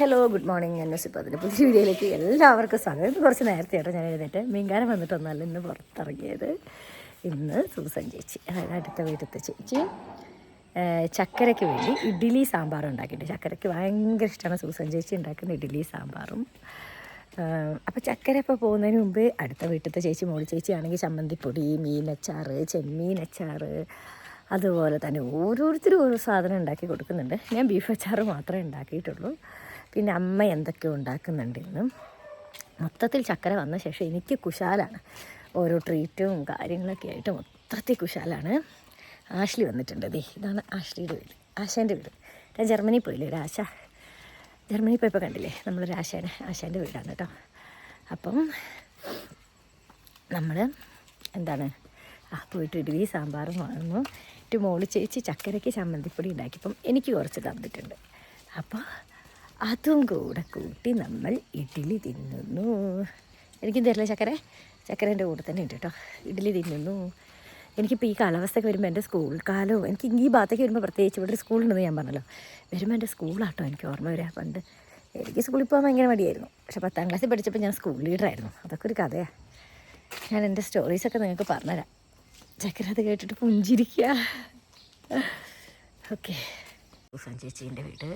Hello good morning ഞാൻ നസിപ്പതിന്റെ പുതിയ വീഡിയോയിലേക്ക് എല്ലാവർക്കും സ്വാഗതം. കുറച്ച് നേരത്തെ ആയിട്ട് ഞാൻ എഴുന്നേറ്റ്. മീൻകാരം വന്നിട്ടൊന്നല്ല ഇന്ന് പുറത്തിറങ്ങിയത്. ഇന്ന് സൂസൻ ചേച്ചി അതായത് അടുത്ത വീട്ടിലത്തെ ചേച്ചി. ചക്കരയ്ക്ക് വേണ്ടി ഇഡ്ഡലി സാമ്പാർ ഉണ്ടാക്കിയിട്ടുണ്ട്. ചക്കരയ്ക്ക് ഭയങ്കര ഇഷ്ടമാണ് സൂസൻ ചേച്ചി ഉണ്ടാക്കുന്ന ഇഡ്ഡലി സാമ്പാറും. അപ്പോൾ ചക്കര ഇപ്പോൾ പോകുന്നതിന് മുമ്പ് അടുത്ത വീട്ടിലത്തെ ചേച്ചി മോളി ചേച്ചി ആണെങ്കിൽ ചമ്മന്തിപ്പൊടി ചെമ്മീൻ അച്ചാർ അതുപോലെ തന്നെ ഓരോരുത്തരും ഓരോ സാധനം ഉണ്ടാക്കി കൊടുക്കുന്നുണ്ട്. ഞാൻ ബീഫ് അച്ചാർ മാത്രമേ ഉണ്ടാക്കിയിട്ടുള്ളൂ. പിന്നെ അമ്മ എന്തൊക്കെയോ ഉണ്ടാക്കുന്നുണ്ടെന്നും. മൊത്തത്തിൽ ചക്കര വന്ന ശേഷം എനിക്ക് കുശാലാണ്. ഓരോ ട്രീറ്റും കാര്യങ്ങളൊക്കെ ആയിട്ട് മൊത്തത്തിൽ കുശാലാണ്. ആഷ്ലി വന്നിട്ടുണ്ട് ദേ ഇതാണ് ആഷ്ലിയുടെ വീട് ആശാന്റെ വീട്. ഞാൻ ജർമ്മനി പോയില്ലേ ഒരു ആശ? ജർമ്മനി പോയപ്പോൾ കണ്ടില്ലേ? നമ്മളൊരു ആശാനെ ആശാന്റെ വീടാണ് കേട്ടോ അപ്പം നമ്മൾ എന്താണ്? ആ പോയിട്ട് ഇഡ്ഡലി സാമ്പാറും വാങ്ങുന്നു. ഒരു മോൾ ചേച്ചി ചക്കരയ്ക്ക് ചമ്മന്തിപ്പൊടി ഉണ്ടാക്കിയപ്പം എനിക്ക് കുറച്ച് തന്നിട്ടുണ്ട്. അപ്പോൾ അതും കൂടെ കൂട്ടി നമ്മൾ ഇഡ്ഡലി തിന്നുന്നു. എനിക്കും തരില്ല ചക്കര. ചക്കരേന്റെ കൂടെ തന്നെ ഉണ്ട് കേട്ടോ. ഇഡ്ഡലി തിന്നുന്നു. എനിക്കിപ്പോൾ ഈ കാലാവസ്ഥയൊക്കെ വരുമ്പോൾ എന്റെ സ്കൂൾ കാലവും എനിക്ക് ഈ ഭാഗത്തേക്ക് വരുമ്പോൾ പ്രത്യേകിച്ച് ഇവിടെ ഒരു സ്കൂളുണ്ടെന്ന് ഞാൻ പറഞ്ഞല്ലോ. വരുമ്പോൾ എന്റെ സ്കൂളാട്ടോ എനിക്ക് ഓർമ്മ വരിക പണ്ട് എനിക്ക് സ്കൂളിൽ പോകാൻ ഭയങ്കര മടിയായിരുന്നു. പക്ഷേ പത്താം ക്ലാസ്സിൽ പഠിച്ചപ്പോൾ ഞാൻ സ്കൂൾ ലീഡറായിരുന്നു അതൊക്കെ ഒരു കഥയാണ് ഞാൻ എന്റെ സ്റ്റോറീസൊക്കെ നിങ്ങൾക്ക് പറഞ്ഞുതരാം. ചക്കര അത് കേട്ടിട്ട് പുഞ്ചിരിക്കുക ഓക്കെ. സൂസൻ ചേച്ചീന്റെ വീട്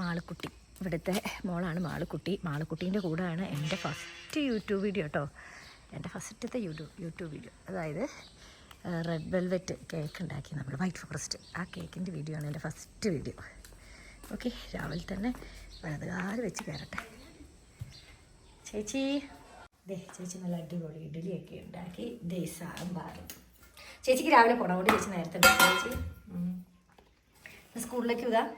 മാളുക്കുട്ടി. ഇവിടുത്തെ മോളാണ് മാളക്കുട്ടി. മാളുക്കുട്ടീന്റെ കൂടെയാണ് എന്റെ ഫസ്റ്റ് യൂട്യൂബ് വീഡിയോ കേട്ടോ എന്റെ ഫസ്റ്റത്തെ യൂട്യൂബ് യൂട്യൂബ് വീഡിയോ. അതായത് റെഡ് വെൽവെറ്റ് കേക്ക് ഉണ്ടാക്കി നമ്മൾ വൈറ്റ് ഫോറസ്റ്റ്. ആ കേക്കിന്റെ വീഡിയോ ആണ് എന്റെ ഫസ്റ്റ് വീഡിയോ. ഓക്കെ രാവിലെ തന്നെ വലതുകാൽ വെച്ച് കയറട്ടെ. ചേച്ചി. ദേ ചേച്ചി നല്ല അടിപൊളി ഇഡ്ഡലിയൊക്കെ ഉണ്ടാക്കി. ദേ സാമ്പാറും ചേച്ചിക്ക് രാവിലെ പോകണം കൊണ്ട് ചേച്ചി നേരത്തെ ചേച്ചി. സ്കൂളിലേക്ക് വിടാം.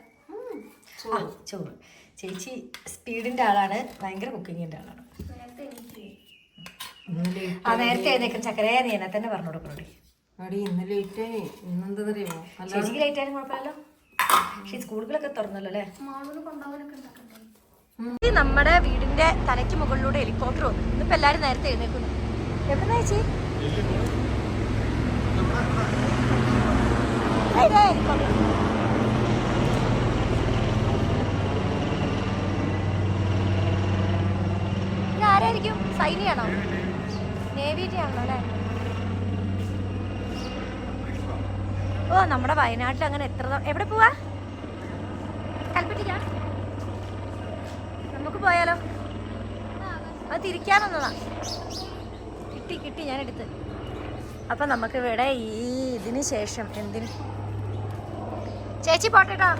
ആ ചോറ്. ചേച്ചി സ്പീഡിന്റെ ആളാണ്. ഭയങ്കര കുക്കിങ്ങിന്റെ ആളാണ്. ആ നേരത്തെ എഴുന്നേക്കും ചക്കരയെ നീ എന്നെ തന്നെ പറഞ്ഞു കൊടുക്കണോടി അടി ഇന്ന് ലേറ്റ് ഇന്നെന്താ അറിയുമോ ചേച്ചിക്ക് ലേറ്റ് ആയാലും കുഴപ്പമില്ലല്ലോ. പക്ഷേ സ്കൂളുകളൊക്കെ തുറന്നല്ലോ അല്ലേ? നമ്മുടെ വീടിന്റെ തലയ്ക്ക് മുകളിലൂടെ ഹെലികോപ്റ്റർ വന്നു. ഇന്നിപ്പോ എല്ലാരും നേരത്തെ എഴുന്നേക്കുന്നു എവിടുന്ന ചേച്ചി? ഏയ് ഇതാ helicopter. ഇത് ആരായിരിക്കും? സൈനിയാണോ? നേവിയുടെ ആണോ അല്ലേ? ഓ നമ്മുടെ വയനാട്ടിൽ അങ്ങനെ എത്ര എവിടെ പോവാ? കൽപ്പറ്റിക്കാ നമുക്ക് പോയാലോ? അത് തിരിക്കാനൊന്നതാ. കിട്ടി കിട്ടി ഞാൻ എടുത്ത് അപ്പം നമുക്ക് ഇവിടെ ഈ ഇതിന് ശേഷം എന്തിന്? ചേച്ചി പോട്ടെട്ടോ.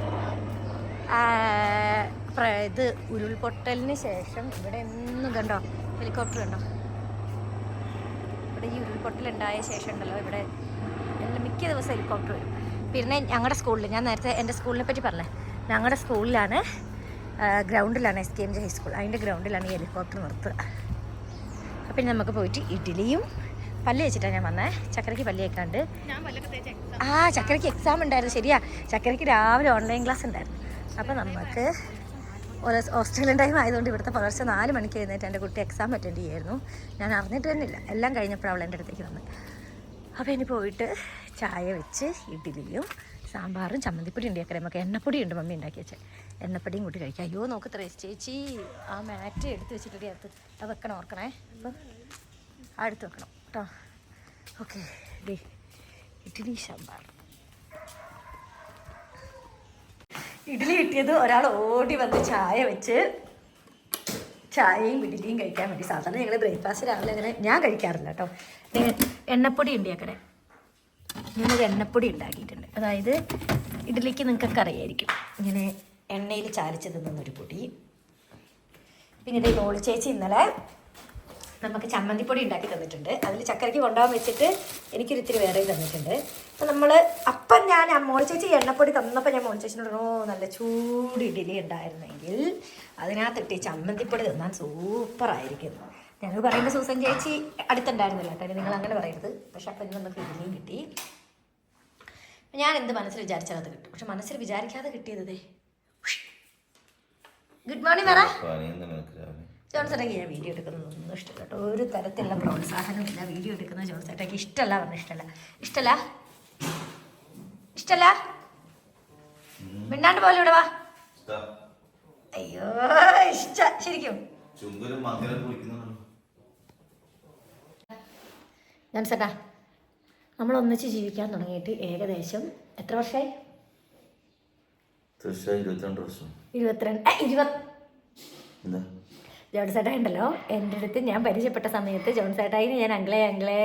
ഇത് ഉരുൾപൊട്ടലിന് ശേഷം ഇവിടെ എന്നും കണ്ടോ ഹെലികോപ്റ്റർ കണ്ടോ? ഇവിടെ ഈ ഉരുൾപൊട്ടലുണ്ടായ ശേഷം ഉണ്ടല്ലോ ഇവിടെ എല്ലാം മിക്ക ദിവസം ഹെലികോപ്റ്റർ വരും. പിന്നെ ഞങ്ങളുടെ സ്കൂളിൽ ഞാൻ നേരത്തെ എന്റെ സ്കൂളിനെ പറ്റി പറഞ്ഞേ. ഞങ്ങളുടെ സ്കൂളിലാണ് ഗ്രൗണ്ടിലാണ് S K M J high school അതിന്റെ ഗ്രൗണ്ടിലാണ് ഈ ഹെലികോപ്റ്റർ നിർത്തുക. അപ്പം ഇനി നമുക്ക് പോയിട്ട് ഇഡ്ഡലിയും പല്ല് വെച്ചിട്ടാണ് ഞാൻ വന്നേ. ചക്കരയ്ക്ക് പല്ല് വെക്കാണ്ട് ആ ചക്കരയ്ക്ക് എക്സാം ഉണ്ടായിരുന്നു ശരിയാ. ചക്കരയ്ക്ക് രാവിലെ ഓൺലൈൻ ക്ലാസ് ഉണ്ടായിരുന്നു. അപ്പം നമുക്ക് ഓസ്ട്രേലിയൻ ടൈം ആയതുകൊണ്ട് ഇവിടുത്തെ പുലർച്ചെ നാല് മണിക്ക് എഴുന്നേറ്റ് എന്റെ കുട്ടി എക്സാം അറ്റൻഡ് ചെയ്യായിരുന്നു. ഞാൻ അറിഞ്ഞിട്ട് തന്നെ ഇല്ല എല്ലാം കഴിഞ്ഞപ്പോൾ അവൾ എന്റെ അടുത്തേക്ക് വന്നത്. അപ്പോൾ ഇനി പോയിട്ട് ചായ വെച്ച് ഇഡ്ഡലിയും സാമ്പാറും ചമ്മന്തിപ്പൊടി ഉണ്ട് നമുക്ക് എണ്ണപ്പൊടി ഉണ്ട് മമ്മി ഉണ്ടാക്കി വെച്ചത് എണ്ണപ്പൊടിയും കൂട്ടി കഴിക്കാം. അയ്യോ നോക്ക് ത്രേസ് ചേച്ചി ആ മാറ്റ് എടുത്ത് വെച്ചിട്ട് അടുത്ത് അത് വെക്കണം ഓർക്കണേ. അപ്പം അടുത്ത് വെക്കണം. കേട്ടോ. ഓക്കെ ഇഡ്ഡലി സാമ്പാർ. ഇഡ്ഡലി കിട്ടിയത് ഒരാൾ ഓടി വന്ന് ചായ വെച്ച് ചായയും ഇഡ്ഡലിയും കഴിക്കാൻ വേണ്ടി സാധാരണ ഞങ്ങൾ ബ്രേക്ക്ഫാസ്റ്റ് രാവിലെ അങ്ങനെ ഞാൻ കഴിക്കാറില്ല കേട്ടോ. എണ്ണപ്പൊടി എണ്ണപ്പൊടി ഉണ്ടാക്കണേ ഞാനൊരു എണ്ണപ്പൊടി ഉണ്ടാക്കിയിട്ടുണ്ട്. അതായത് ഇഡ്ഡലിക്ക് നിങ്ങൾക്കൊക്കെ അറിയായിരിക്കും. ഇങ്ങനെ എണ്ണയിൽ ചാലിച്ച് തിന്നുന്നൊരു പൊടി. പിന്നെ ഇത് മോളി ചേച്ചി ഇന്നലെ നമുക്ക് ചമ്മന്തിപ്പൊടി ഉണ്ടാക്കി തന്നിട്ടുണ്ട്. അതിൽ ചക്കരയ്ക്ക് കൊണ്ടുപോകാൻ വെച്ചിട്ട് എനിക്കൊരു ഇത്തിരി വേറെ തന്നിട്ടുണ്ട്. അപ്പം നമ്മൾ അപ്പം ഞാൻ മോളി ചേച്ചി എണ്ണപ്പൊടി തന്നപ്പോൾ ഞാൻ മോളി ചേച്ചിനോട് ഓ നല്ല ചൂട് ഇഡലി ഉണ്ടായിരുന്നെങ്കിൽ അതിനകത്തിട്ട് ഈ ചമ്മന്തിപ്പൊടി തിന്നാൻ സൂപ്പറായിരിക്കുന്നു ഞങ്ങൾ പറയുമ്പോൾ സൂസൻ ചേച്ചി അടുത്തുണ്ടായിരുന്നില്ല കേട്ടോ നിങ്ങൾ അങ്ങനെ പറയരുത്. പക്ഷെ അപ്പം നമുക്ക് ഇഡലിയും കിട്ടി. ഞാൻ എന്ത് മനസ്സിൽ വിചാരിച്ചാൽ അത് കിട്ടും. പക്ഷെ മനസ്സിൽ വിചാരിക്കാതെ കിട്ടിയത് ഗുഡ് മോർണിംഗ് പറ. ജോൺസേട്ടയ്ക്ക് ഞാൻ വീഡിയോ എടുക്കുന്നതൊന്നും ഇഷ്ടമല്ല കേട്ടോ. ഒരു തരത്തിലുള്ള പ്രോത്സാഹനമില്ല. വീഡിയോ എടുക്കുന്ന ജോൺസേട്ടയ്ക്ക് ഇഷ്ടമല്ല പറഞ്ഞ ഇഷ്ടമല്ല ഇഷ്ടമല്ല ഇഷ്ടമല്ല മിണ്ടാണ്ട് പോലെ ഇവിടെ വാ. ഇഷ്ടാ? അയ്യോ ഇഷ്ട. ശരിക്കും. ജോൺസേട്ടാ നമ്മൾ ഒന്നിച്ച് ജീവിക്കാൻ തുടങ്ങിയിട്ട് ഏകദേശം എത്ര വർഷമായി? തീർച്ചയായും ഇരുപത്തിരണ്ട് വർഷം. ഇരുപത്തിരണ്ട് ഏ, ഇരുപത്. എന്താ ജോൺസേട്ടാ ഉണ്ടല്ലോ എന്റെ അടുത്ത് ഞാൻ പരിചയപ്പെട്ട സമയത്ത് ജോൺസേട്ടായിനെ ഞാൻ അങ്കിളെ അങ്കിളെ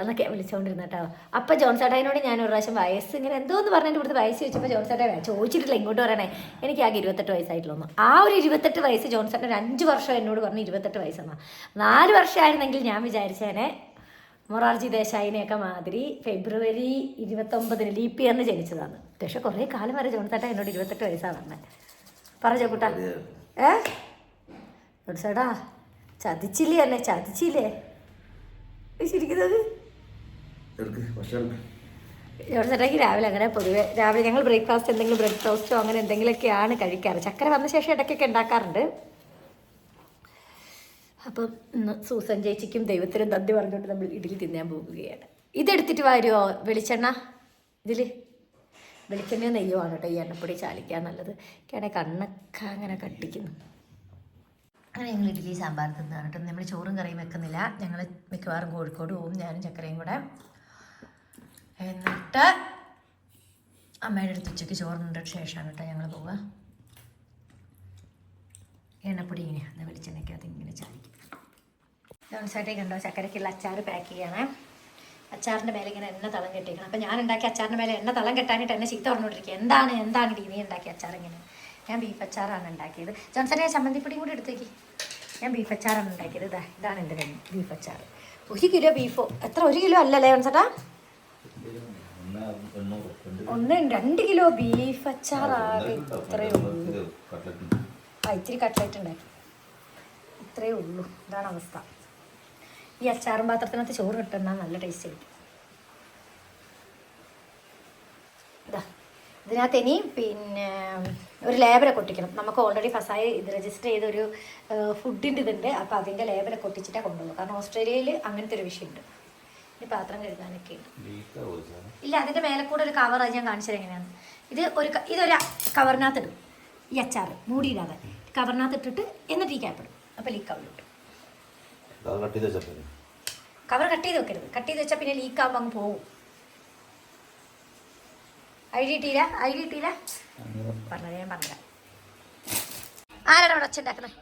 എന്നൊക്കെ വിളിച്ചുകൊണ്ടിരുന്ന കേട്ടോ അപ്പം ജോൺസേട്ടായിനോട് ഞാൻ ഒരു പ്രാവശ്യം വയസ്സ് ഇങ്ങനെ എന്തോ എന്ന് പറഞ്ഞിട്ട് ഇവിടുത്തെ വയസ്സ് ചോദിച്ചപ്പോൾ ജോൺസേട്ടാ ചോദിച്ചിട്ടില്ല ഇങ്ങോട്ട് പറയണേ. എനിക്ക് ആകെ ഇരുപത്തെട്ട് വയസ്സായിട്ടുള്ളൂ ആ ഒരു ഇരുപത്തെട്ട് വയസ്സ് ജോൺസേട്ടൻ ഒരു അഞ്ച് വർഷം എന്നോട് പറഞ്ഞു ഇരുപത്തെട്ട് വയസ്സെന്നാണ് നാല് വർഷമായിരുന്നെങ്കിൽ ഞാൻ വിചാരിച്ചേനെ മൊറാർജി ദേശായിനെയൊക്കെ മാതിരി ഫെബ്രുവരി ഇരുപത്തൊമ്പതിന് ലീപ്പ് ഇയറിന് ജനിച്ചതാണ്. പക്ഷെ കുറേ കാലം വരെ ജോൺസേട്ടാ എന്നോട് ഇരുപത്തെട്ട് വയസ്സാണ് പറഞ്ഞത് പറഞ്ഞോ കുട്ടാ. ഏ? ചേട്ടാ? ചതിച്ചില്ലേ എന്നെ? ചതിച്ചില്ലേ? ശരിക്കുന്നത് എവിടെ ചേട്ടാ? ചേട്ടാക്കി രാവിലെ അങ്ങനെ പൊതുവെ രാവിലെ ഞങ്ങൾ ബ്രേക്ക്ഫാസ്റ്റ് എന്തെങ്കിലും ബ്രെഡ് ടോസ്റ്റോ അങ്ങനെ എന്തെങ്കിലുമൊക്കെയാണ് കഴിക്കാറ്. ചക്കര വന്ന ശേഷം ഇടയ്ക്കൊക്കെ ഉണ്ടാക്കാറുണ്ട്. അപ്പം ഇന്ന് സൂസൻ ചേച്ചിക്കും ദൈവത്തിനും നന്ദി പറഞ്ഞുകൊണ്ട് നമ്മൾ ഇഡ്ഡലി തിന്നാൻ പോകുകയാണ്. ഇതെടുത്തിട്ട് വരുമോ വെളിച്ചെണ്ണ? ഇതിൽ വെളിച്ചെണ്ണയോ നെയ്യോ ആണ് കേട്ടോ ഈ എണ്ണപ്പൊടി ചാലിക്കാൻ നല്ലത്. എനിക്കാണെ കണ്ണൊക്കെ അങ്ങനെ കട്ടിക്കുന്നു. അങ്ങനെ ഞങ്ങൾ ഇഡ്ഡലി സാമ്പാർ തിന്നാണ് കേട്ടോ നമ്മൾ ചോറും കറിയും വെക്കുന്നില്ല. ഞങ്ങൾ മിക്കവാറും കോഴിക്കോട് പോവും. ഞാനും ചക്കരയും കൂടെ. എന്നിട്ട് അമ്മയുടെ അടുത്ത് ഉച്ചയ്ക്ക് ചോറിന്റെ ശേഷമാണ് കേട്ടോ ഞങ്ങൾ പോവുക. എണ്ണപ്പൊടി ഇങ്ങനെയാണ് വെളിച്ചെണ്ണയ്ക്കകത്ത് ഇങ്ങനെ ചാടി ജോൺസായിട്ടേ കണ്ടോ? ചക്കരയ്ക്കുള്ള അച്ചാർ പാക്ക് ചെയ്യണേ. അച്ചാറിന്റെ മേലെ ഇങ്ങനെ എണ്ണ തളം കെട്ടിക്കണം അപ്പം ഞാൻ ഉണ്ടാക്കിയ അച്ചാറിന്റെ മേലെ എണ്ണ തളം കെട്ടാനായിട്ട് എന്നെ ചീത്ത പറഞ്ഞുകൊണ്ടിരിക്കുക. എന്താണ് എന്താണ് നീ ഉണ്ടാക്കിയ അച്ചാർ ഇങ്ങനെ ഞാൻ ബീഫ് അച്ചാറാണ് ഉണ്ടാക്കിയത്. ജോൺസനെ ചമ്മന്തിപ്പൊടിയും കൂടി എടുത്തേക്ക്. ഞാൻ ബീഫ് അച്ചാറാണ് ഉണ്ടാക്കിയത്. ഇതാ ഇതാണ് എന്റെ കയ്യിൽ ബീഫ് അച്ചാർ. ഒരു കിലോ ബീഫോ എത്ര? ഒരു കിലോ അല്ലല്ലേ ജോൺസേട്ടാ? ഒന്ന് രണ്ട് കിലോ ബീഫ് അച്ചാറാകെ ഇത്രയേ ഉള്ളൂ. ആ ഇത്തിരി കട്ട്ലറ്റ് ഉണ്ടാക്കി ഇത്രയേ ഉള്ളൂ. ഇതാണ് അവസ്ഥ. ഈ അച്ചാറും പാത്രത്തിനകത്ത് ചോറ് കിട്ടുന്ന നല്ല ടേസ്റ്റ് ആയിരിക്കും ഇതാ ഇതിനകത്ത് ഇനി പിന്നെ ഒരു ലേബറെ കൊട്ടിക്കണം നമുക്ക് ഓൾറെഡി ഫസായി ഇത് രജിസ്റ്റർ ചെയ്ത ഒരു ഫുഡിന്റെ ഇതുണ്ട്. അപ്പോൾ അതിന്റെ ലേബറെ കൊട്ടിച്ചിട്ടേ കൊണ്ടുപോകും കാരണം ഓസ്ട്രേലിയയിൽ അങ്ങനത്തെ ഒരു വിഷയമുണ്ട്. ഇനി പാത്രം കഴുകാനൊക്കെ. ഉണ്ട് ഇല്ല അതിന്റെ മേലെ കൂടെ ഒരു കവറായി ഞാൻ കാണിച്ചത് എങ്ങനെയാണ് ഇത് ഒരു ഇതൊരു കവറിനകത്ത് ഇടും ഈ അച്ചാർ മൂടിയിടാതെ. കവറിനകത്ത് ഇട്ടിട്ട് എന്നിട്ട് ഈ ക്യാപ്പിടും അപ്പോൾ ലീക്ക് ആവുള്ളൂ കവർ കട്ട് ചെയ്ത് വെക്കരുത്. കട്ട് ചെയ്ത് വെച്ചാൽ പിന്നെ ലീക്ക് ആകുമ്പോൾ അങ്ങ് പോകും. ഐ ഡി ഇട്ടില്ല ഐ ഡി ഇട്ടില്ല പറഞ്ഞത് ഞാൻ പറഞ്ഞില്ല ആരാണ് അവിടെ അച്ഛൻ ഉണ്ടാക്കുന്നത്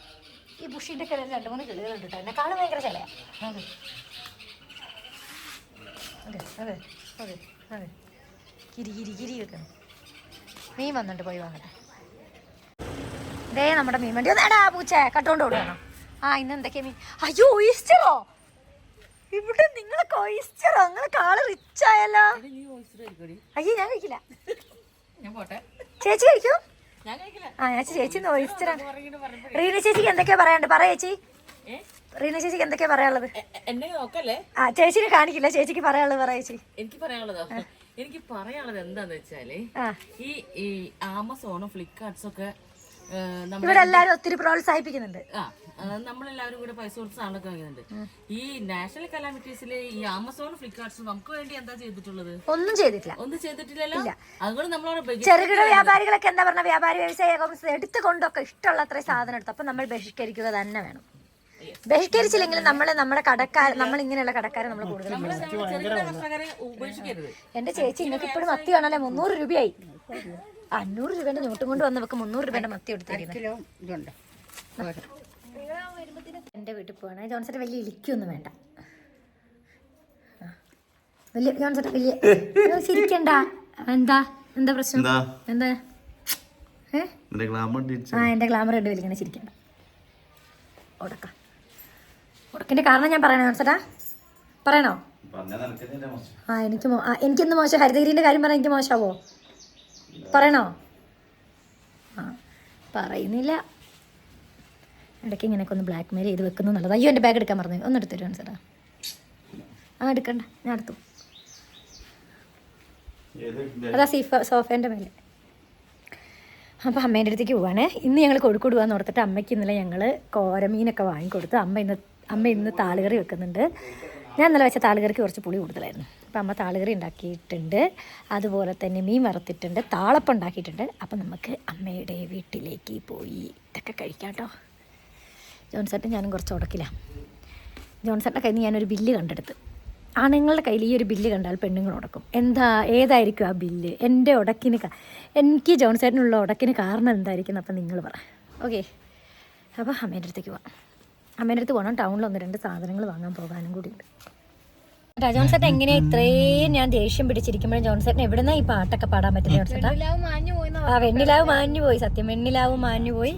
ഈ ബുഷിന്റെ കിടയിൽ രണ്ട് മൂന്ന് കിളികളുണ്ട് കേട്ടോ എന്നെ കാണും ഭയങ്കര ചിലയാ. അതെ. അതെ അതെ അതെ കിരി കിരി കിരി വെക്കണം. മീൻ വന്നിട്ട് പോയി വാങ്ങട്ടെ. ദേ നമ്മുടെ മീൻ വണ്ടി. ഒന്ന് എടാ പൂച്ച കട്ടോണ്ട് ഓടുകയാണോ ആ ഇന്ന് എന്തൊക്കെയാ മീൻ? അയ്യോ ഈസ്റ്ററോ ഇവിടെ നിങ്ങളെ കൊയിസ്റ്ററോ? നിങ്ങളെ കാൾ റിച്ച് ആയല്ലോ. അയ്യോ ഞാൻ കഴിക്കില്ല. ചേച്ചി കഴിക്കൂ? ആ ഞാൻ ചേച്ചി ഓയിസ്റ്ററാണ് റീന ചേച്ചിക്ക് എന്തൊക്കെയാ പറയാണ്ട് പറ ചേച്ചി. റീന ചേച്ചിക്ക് എന്തൊക്കെയാ പറയാനുള്ളത്? എന്നെ നോക്കല്ലേ? ആ ചേച്ചിനെ കാണിക്കില്ല. ചേച്ചിക്ക് പറയാനുള്ളത് പറ ചേച്ചി. എനിക്ക് പറയാനുള്ളതോ എനിക്ക് പറയാനുള്ളത് എന്താന്ന് വെച്ചാൽ ഈ ഈ ആമസോണും ഫ്ലിപ്കാർട്ട്സും ഒക്കെ ഇവിടെ എല്ലാരും ഒത്തിരി പ്രോത്സാഹിപ്പിക്കുന്നുണ്ട്. ആ, നമ്മളെല്ലാവരും കൂടെ പൈസ കൊടുത്ത് സാധനമൊക്കെ വാങ്ങുന്നുണ്ട് ഈ നാഷണൽ കലാമിറ്റീസിലെ ഈ ആമസോൺ ഫ്ലിപ്കാർട്ട്സും നമുക്ക് വേണ്ടി എന്താ ചെയ്തിട്ടുള്ളത്? ഒന്നും ചെയ്തിട്ടില്ല. ഒന്നും ചെയ്തിട്ടില്ലല്ലോ? അതുകൊണ്ട് നമ്മളോട് ചെറുകിട വ്യാപാരികളൊക്കെ എന്താ പറഞ്ഞ വ്യാപാരി വ്യവസായ ഏകോപനം എടുത്തു കൊണ്ടൊക്കെ ഇഷ്ടമുള്ള അത്രയും സാധനം എടുത്തു. അപ്പൊ നമ്മൾ ബഹിഷ്കരിക്കുക തന്നെ വേണം. ബഹിഷ്കരിച്ചില്ലെങ്കിൽ നമ്മൾ നമ്മുടെ കടക്കാർ നമ്മൾ ഇങ്ങനെയുള്ള കടക്കാരെ നമ്മൾ കൂടുതൽ എന്റെ ചേച്ചി നിങ്ങൾക്ക് ഇപ്പോഴും മത്തി വേണമല്ലേ? മുന്നൂറ് രൂപയായി. അഞ്ഞൂറ് രൂപേന്റെ നോട്ടും കൊണ്ട് വന്നവർക്ക് മുന്നൂറ് രൂപേന്റെ മത്തി എടുത്തിരിക്കുന്നത് എന്റെ വീട്ടിൽ പോകണം ജോൺസൺ വലിയ ഇലിക്കൊന്നും വേണ്ട. വലിയ ജോൺസൺ വലിയ. ശരിക്കണ്ട ചിരിക്കണ്ട. എന്താ? എന്താ പ്രശ്നം? എന്താ? എന്താ? എന്റെ ഗ്ലാമർ ആ എന്റെ ഗ്ലാമർ ഇട്ട് വലിങ്ങനെ ചിരിക്കണ്ട. ഉടക്ക. ഉടക്കിന്റെ കാരണം ഞാൻ പറയണോ ജോൺസട്ടാ? പറയണോ? ആ എനിക്ക് എനിക്കെന്ത് മോശം? ഹരിതഗിരിന്റെ കാര്യം പറയാൻ എനിക്ക് മോശമാവോ പറയണോ? ആ പറയുന്നില്ല. ഇടയ്ക്ക് ഇങ്ങനെയൊക്കെ ഒന്ന് ബ്ലാക്ക് മെയിൽ ചെയ്ത് വെക്കുന്നത് നല്ലത് അയ്യോ എന്റെ ബാഗ് എടുക്കാൻ പറഞ്ഞു ഒന്ന് എടുത്തു തരുവാണ് ചേട്ടാ ആ എടുക്കണ്ട. ഞാൻ എടുത്തു. അതാ സീഫ സോഫേന്റെ മേലെ. അപ്പോൾ അമ്മേന്റെ അടുത്തേക്ക് പോവാണ്. ഇന്ന് ഞങ്ങൾ കോഴിക്കോട് പോകാൻ ഓർത്തിട്ട് അമ്മയ്ക്ക് ഇന്നലെ ഞങ്ങൾ കോരമീനൊക്കെ വാങ്ങിക്കൊടുത്ത് അമ്മ ഇന്ന് അമ്മ ഇന്ന് താളുകറി വെക്കുന്നുണ്ട്. ഞാൻ ഇന്നലെ വെച്ച താളുകറിക്ക് കുറച്ച് പുളി കൂടുതലായിരുന്നു. അപ്പം അമ്മ താളുകറി ഉണ്ടാക്കിയിട്ടുണ്ട്. അതുപോലെ തന്നെ മീൻ വറുത്തിട്ടുണ്ട്. താളപ്പം ഉണ്ടാക്കിയിട്ടുണ്ട്. അപ്പം നമുക്ക് അമ്മയുടെ വീട്ടിലേക്ക് പോയി. ഇതൊക്കെ കഴിക്കാം കേട്ടോ. ജോൺസേട്ടൻ ഞാനും കുറച്ച് ഉടക്കില്ല ജോൺസേട്ടന്റെ കയ്യിൽ നിന്ന് ഞാനൊരു ബില്ല് കണ്ടെടുത്ത്. ആണുങ്ങളുടെ കയ്യിൽ ഈ ഒരു ബില്ല് കണ്ടാൽ പെണ്ണുങ്ങൾ ഉടക്കും. എന്താ ഏതായിരിക്കും ആ ബില്ല്? എന്റെ ഉടക്കിന് എനിക്ക് ജോൺസേട്ടനുള്ള ഉടക്കിന് കാരണം എന്തായിരിക്കും അപ്പം നിങ്ങൾ പറ. ഓക്കെ. അപ്പോൾ അമ്മേന്റെ അടുത്തേക്ക് പോവാം. അമ്മേന്റെ അടുത്ത് പോകണം. ടൗണിൽ ഒന്ന് രണ്ട് സാധനങ്ങൾ വാങ്ങാൻ പോകാനും കൂടി ഉണ്ട്. ജോൺസേട്ടൻ എങ്ങനെയാ ഇത്രയും ഞാൻ ദേഷ്യം പിടിച്ചിരിക്കുമ്പോഴും ജോൺസേട്ടൻ എവിടുന്നാ ഈ പാട്ടൊക്കെ പാടാൻ പറ്റുന്ന ജോൺസേട്ടാ? ആ വെണ്ണിലാവ് മാഞ്ഞു പോയി സത്യം. വെണ്ണിലാവ് മാഞ്ഞു പോയി.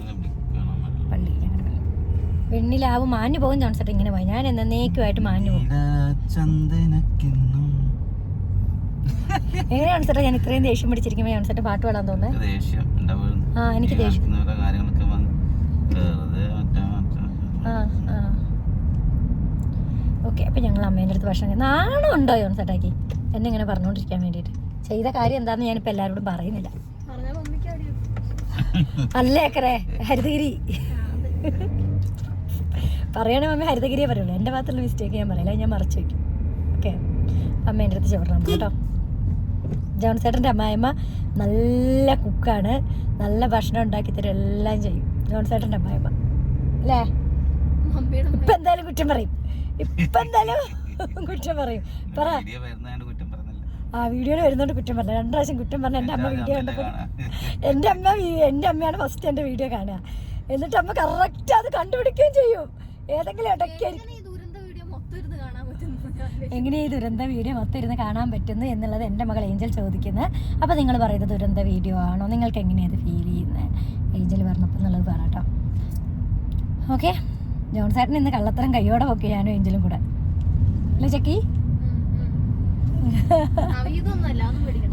വെണ്ണിലാവ് മാഞ്ഞു പോകും ജോൺസേട്ടൻ ഇങ്ങനെ പോയി. ഞാൻ എന്നേക്കുമായിട്ട് മാഞ്ഞു പോകും. ചന്ദനക്കിന്നും എങ്ങനെയാണ് ഞാൻ ഇത്രയും ദേഷ്യം പിടിച്ചിരിക്കുമ്പോൾ ജോൺസേട്ടൻ പാട്ട് പാടാൻ തോന്നുന്നത് ആ എനിക്ക് ദേഷ്യം. ആ ആ. ഓക്കെ അപ്പം ഞങ്ങൾ അമ്മേന്റെ അടുത്ത് ഭക്ഷണം നാണം ഉണ്ടോ ജോൺസേട്ടാക്കി എന്നെ ഇങ്ങനെ പറഞ്ഞുകൊണ്ടിരിക്കാൻ വേണ്ടിയിട്ട്. ചെയ്ത കാര്യം എന്താണെന്ന് ഞാനിപ്പോൾ എല്ലാവരോടും പറയുന്നില്ല. അല്ലേക്കറേ ഹരിതഗിരി. പറയണേ മമ്മി ഹരിതഗിരിയെ പറയുള്ളൂ. എന്റെ ഭാഗത്തുള്ള മിസ്റ്റേക്ക് ഞാൻ പറയില്ല. ഞാൻ മറച്ചു വയ്ക്കും ഓക്കെ അമ്മേന്റെ അടുത്ത് ചോറിനാം കേട്ടോ. ജോൺസേട്ടന്റെ അമ്മായിമ്മ നല്ല കുക്കാണ് നല്ല ഭക്ഷണം ഉണ്ടാക്കി തരും. എല്ലാം ചെയ്യും. ജോൺസേട്ടന്റെ അമ്മായിമ്മ. അല്ലേ? ഇപ്പൊ എന്തായാലും കുറ്റം പറയും. ഇപ്പൊ എന്തായാലും കുറ്റം പറയും. പറ. വീഡിയോ വരുന്നതാണ്ട് കുറ്റം പറഞ്ഞില്ല. ആ വീഡിയോയിൽ വരുന്നോണ്ട് കുറ്റം പറഞ്ഞു രണ്ടു പ്രാവശ്യം കുറ്റം പറഞ്ഞു എന്റെ അമ്മ വീഡിയോ കണ്ടപ്പോൾ എന്റെ അമ്മ എന്റെ അമ്മയാണ് ഫസ്റ്റ് എന്റെ വീഡിയോ കാണുക. എന്നിട്ട് അമ്മ കറക്റ്റ് അത് കണ്ടുപിടിക്കുകയും ചെയ്യും. ഏതെങ്കിലും ഇടയ്ക്കായിരിക്കും എങ്ങനെ ഈ ദുരന്ത വീഡിയോ മൊത്തം ഇരുന്ന് കാണാൻ പറ്റുന്നു? എന്നുള്ളത് എന്റെ മകൾ ഏഞ്ചൽ ചോദിക്കുന്നത് അപ്പോൾ നിങ്ങൾ പറയുന്നത് ദുരന്ത വീഡിയോ ആണോ? നിങ്ങൾക്ക് എങ്ങനെയാണ് ഫീൽ ചെയ്യുന്നത് ഏഞ്ചൽ പറഞ്ഞപ്പോൾ എന്നുള്ളത് പറട്ടോ ഓക്കെ ജോൺ സാറിന് ഇന്ന് കള്ളത്തരം കയ്യോടെ പൊക്കി ഞാനും ഏഞ്ചലും കൂടെ. അല്ലേ ചക്കി?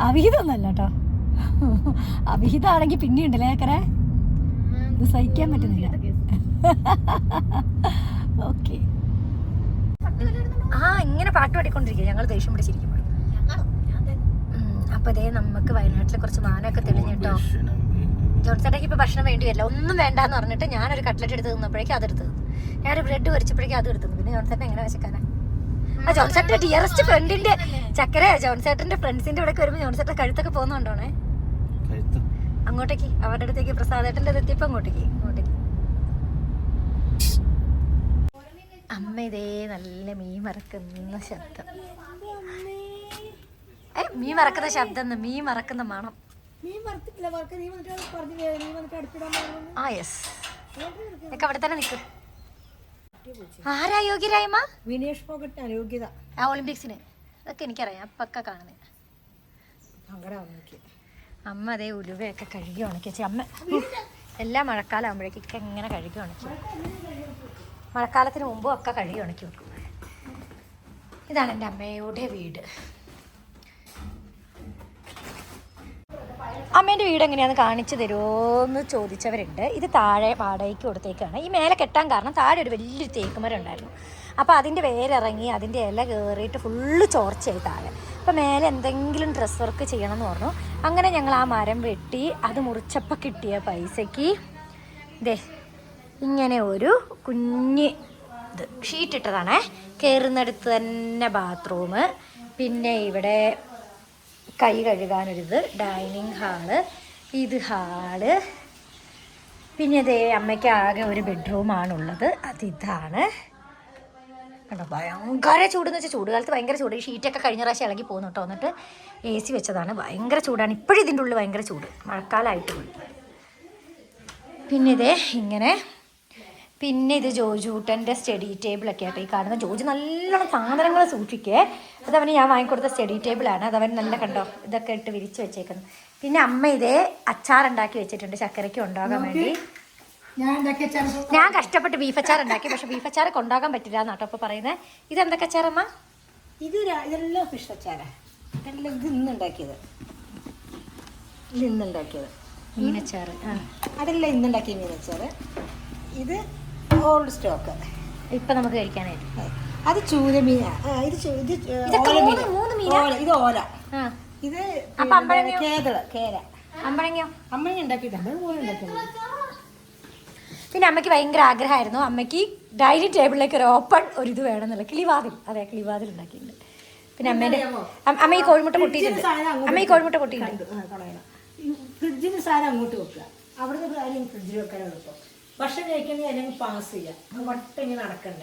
അവിഹിതമൊന്നല്ല കേട്ടോ. അവിഹിതമാണെങ്കിൽ പിന്നെ ഉണ്ടല്ലേ ഏക്കറെ ഇത് സഹിക്കാൻ പറ്റുന്നില്ല. ഓക്കെ ആ ഇങ്ങനെ പാട്ട് പാടിക്കൊണ്ടിരിക്കുക. ഞങ്ങൾ ദേഷ്യം പിടിച്ചിരിക്കുമ്പോൾ അപ്പൊ അതേ നമുക്ക് വയനാട്ടിലെ കുറച്ച് മാനമൊക്കെ തെളിഞ്ഞിട്ടോ ജോൺസേട്ടയ്ക്ക് ഇപ്പൊ ഭക്ഷണം വേണ്ടി വരില്ല ഒന്നും വേണ്ടാന്ന് പറഞ്ഞിട്ട് ഞാനൊരു കട്ട്ലറ്റ് എടുത്ത് തിന്നപ്പോഴേക്കും അത് എടുത്തത്. ഞാനൊരു ബ്രെഡ് വരച്ചപ്പോഴേക്കും അത് എടുത്തത്. പിന്നെ ജോൺസേട്ടൻ എങ്ങനെ വെച്ചക്കാനാ? ആ ജോൺസേട്ടന്റെ ഡിയറസ്റ്റ് ഫ്രണ്ടിന്റെ ചക്കര ജോൺസേട്ടന്റെ ഫ്രണ്ട്സിന്റെ ഇവിടെ വരുമ്പോൾ ജോൺസേട്ടൻ കഴുത്തൊക്കെ പോകുന്നുണ്ടോണേ അങ്ങോട്ടേക്ക് അവരുടെ അടുത്തേക്ക് പ്രസാദേട്ടന്റെ എത്തിയപ്പോ അങ്ങോട്ടേക്ക് അങ്ങോട്ടേക്ക് അമ്മ ഇതേ നല്ല മീൻ മറക്കുന്ന ശബ്ദം. ഏ മീൻ മറക്കുന്ന ശബ്ദം മീൻ മറക്കുന്ന മണം. ആ യെസ് ഒക്കെ അവിടെ തന്നെ നിൽക്കും ആരാ യോഗ്യരായ്മ വിനേഷ് പോകട്ടെ അയോഗ്യത ആ ഒളിമ്പിക്സിന് അതൊക്കെ എനിക്കറിയാം പക്ക കാണുന്നത് സങ്കടം അമ്മയ്ക്ക് അമ്മ അതേ ഉലുവയൊക്കെ കഴുകി ഉണക്കി അമ്മ എല്ലാ മഴക്കാലം ആകുമ്പോഴേക്കൊക്കെ ഇങ്ങനെ കഴുകി ഉണക്കി. മഴക്കാലത്തിന് മുമ്പും ഒക്കെ കഴുകി ഉണക്കി വെക്കും. ഇതാണ് എന്റെ അമ്മയുടെ വീട്. അമ്മേന്റെ വീട് എങ്ങനെയാണെന്ന് കാണിച്ചു തരുമോ എന്ന് ചോദിച്ചവരുണ്ട്. ഇത് താഴെ വാടകയ്ക്ക് കൊടുത്തേക്കാണ്. ഈ മേലെ കെട്ടാൻ കാരണം താഴെ ഒരു വലിയൊരു തേക്കുമരം ഉണ്ടായിരുന്നു. അപ്പോൾ അതിന്റെ വേരിറങ്ങി അതിന്റെ ഇല കയറിയിട്ട് ഫുള്ള് ചോർച്ചയായി താഴെ. അപ്പോൾ മേലെ എന്തെങ്കിലും ഡ്രസ് വർക്ക് ചെയ്യണം എന്ന് പറഞ്ഞു. അങ്ങനെ ഞങ്ങൾ ആ മരം വെട്ടി അത് മുറിച്ചപ്പോൾ കിട്ടിയ പൈസയ്ക്ക് ദേ ഇങ്ങനെ ഒരു കുഞ്ഞ് ഇത്. ഷീറ്റ് ഇട്ടതാണേ. കയറുന്നിടത്ത് തന്നെ ബാത്റൂം. പിന്നെ ഇവിടെ കൈ കഴുകാനൊരിത്. Dining hall. ഇത് ഹാൾ. പിന്നെ ഇതേ അമ്മയ്ക്ക് ആകെ ഒരു ബെഡ്റൂമാണുള്ളത്. അതിതാണ്. കണ്ടോ? ഭയങ്കര ചൂടെന്ന് വെച്ചാൽ ചൂടുകാലത്ത് ഭയങ്കര ചൂട്. ഈ ഷീറ്റൊക്കെ കഴിഞ്ഞ പ്രാവശ്യം ഇളകി പോകുന്നു കേട്ടോ. എന്നിട്ട് എ സി വെച്ചതാണ്. ഭയങ്കര ചൂടാണ്. ഇപ്പോഴും ഇതിന്റെ ഉള്ളിൽ ഭയങ്കര ചൂട്. മഴക്കാലമായിട്ട് പിന്നെ ഇതേ ഇങ്ങനെ പിന്നെ ഇത് ജോജൂട്ടന്റെ സ്റ്റഡി ടേബിളൊക്കെ ആയിട്ട് ഈ കാണുന്ന ജോജു നല്ലോണം സാധനങ്ങൾ സൂക്ഷിക്കേ. അതവന് ഞാൻ വാങ്ങിക്കൊടുത്ത സ്റ്റഡി ടേബിളാണ് അതവൻ നല്ല കണ്ടോ? ഇതൊക്കെ ഇട്ട് വിരിച്ച് വെച്ചേക്കുന്നത് പിന്നെ അമ്മ ഇതേ അച്ചാറുണ്ടാക്കി വെച്ചിട്ടുണ്ട്. ചക്കരയ്ക്ക് ഉണ്ടാകാൻ വേണ്ടി. ഞാൻ കഷ്ടപ്പെട്ട് ബീഫ് അച്ചാർ ഉണ്ടാക്കി. പക്ഷെ ബീഫ് അച്ചാർ കൊണ്ടാകാൻ പറ്റില്ല എന്നാട്ടോ അപ്പോൾ പറയുന്നത് ഇത് എന്തൊക്കെ അച്ചാറമ്മ ഇത് ഇതെല്ലാം ഫിഷ് അച്ചാരാ ഇതെല്ലാം ഇത് ഇന്ന് ഉണ്ടാക്കിയത് ഇത് ഇന്ന് ഉണ്ടാക്കിയത് മീനച്ചാർ ആ അതെല്ലാം ഇന്ന് ഉണ്ടാക്കിയ മീൻ ഇത് ഓൾഡ് സ്റ്റോക്ക് ഇപ്പം നമുക്ക് കഴിക്കാനായിട്ട്. അത് ചൂര ആ, ഇത് ഇത് ഓല ഓല ഇത് ഓല. ഇത്? കേതൾ കേര. അമ്പഴങ്ങയോ? അമ്മ ഉണ്ടാക്കിയിട്ടുണ്ട്. പോലെ ഉണ്ടാക്കിയത് പിന്നെ അമ്മയ്ക്ക് ഭയങ്കര ആഗ്രഹമായിരുന്നു. അമ്മയ്ക്ക് ഡൈനിങ് ടേബിളിലേക്ക് ഒരു ഓപ്പൺ ഒരു ഇത് വേണം എന്നുള്ള. കിളിവാതിൽ. അതെ കിളിവാതിൽ ഉണ്ടാക്കിയിട്ടുണ്ട്. പിന്നെ അമ്മേന്റെ അമ്മ- ഈ കോഴിമുട്ട പൊട്ടിയിട്ടുണ്ട്. അമ്മ ഈ കോഴിമുട്ട പൊട്ടിയിട്ടുണ്ട്. ഫ്രിഡ്ജിന് സാധനം അങ്ങോട്ട് വെക്കുക. കാര്യം ഫ്രിഡ്ജിൽ വെക്കാൻ എളുപ്പം. ഭക്ഷണം കഴിക്കണമെങ്കിൽ അല്ലെങ്കിൽ പാസ് ചെയ്യാം. അത് വട്ടം ഇങ്ങനെ നടക്കണ്ട.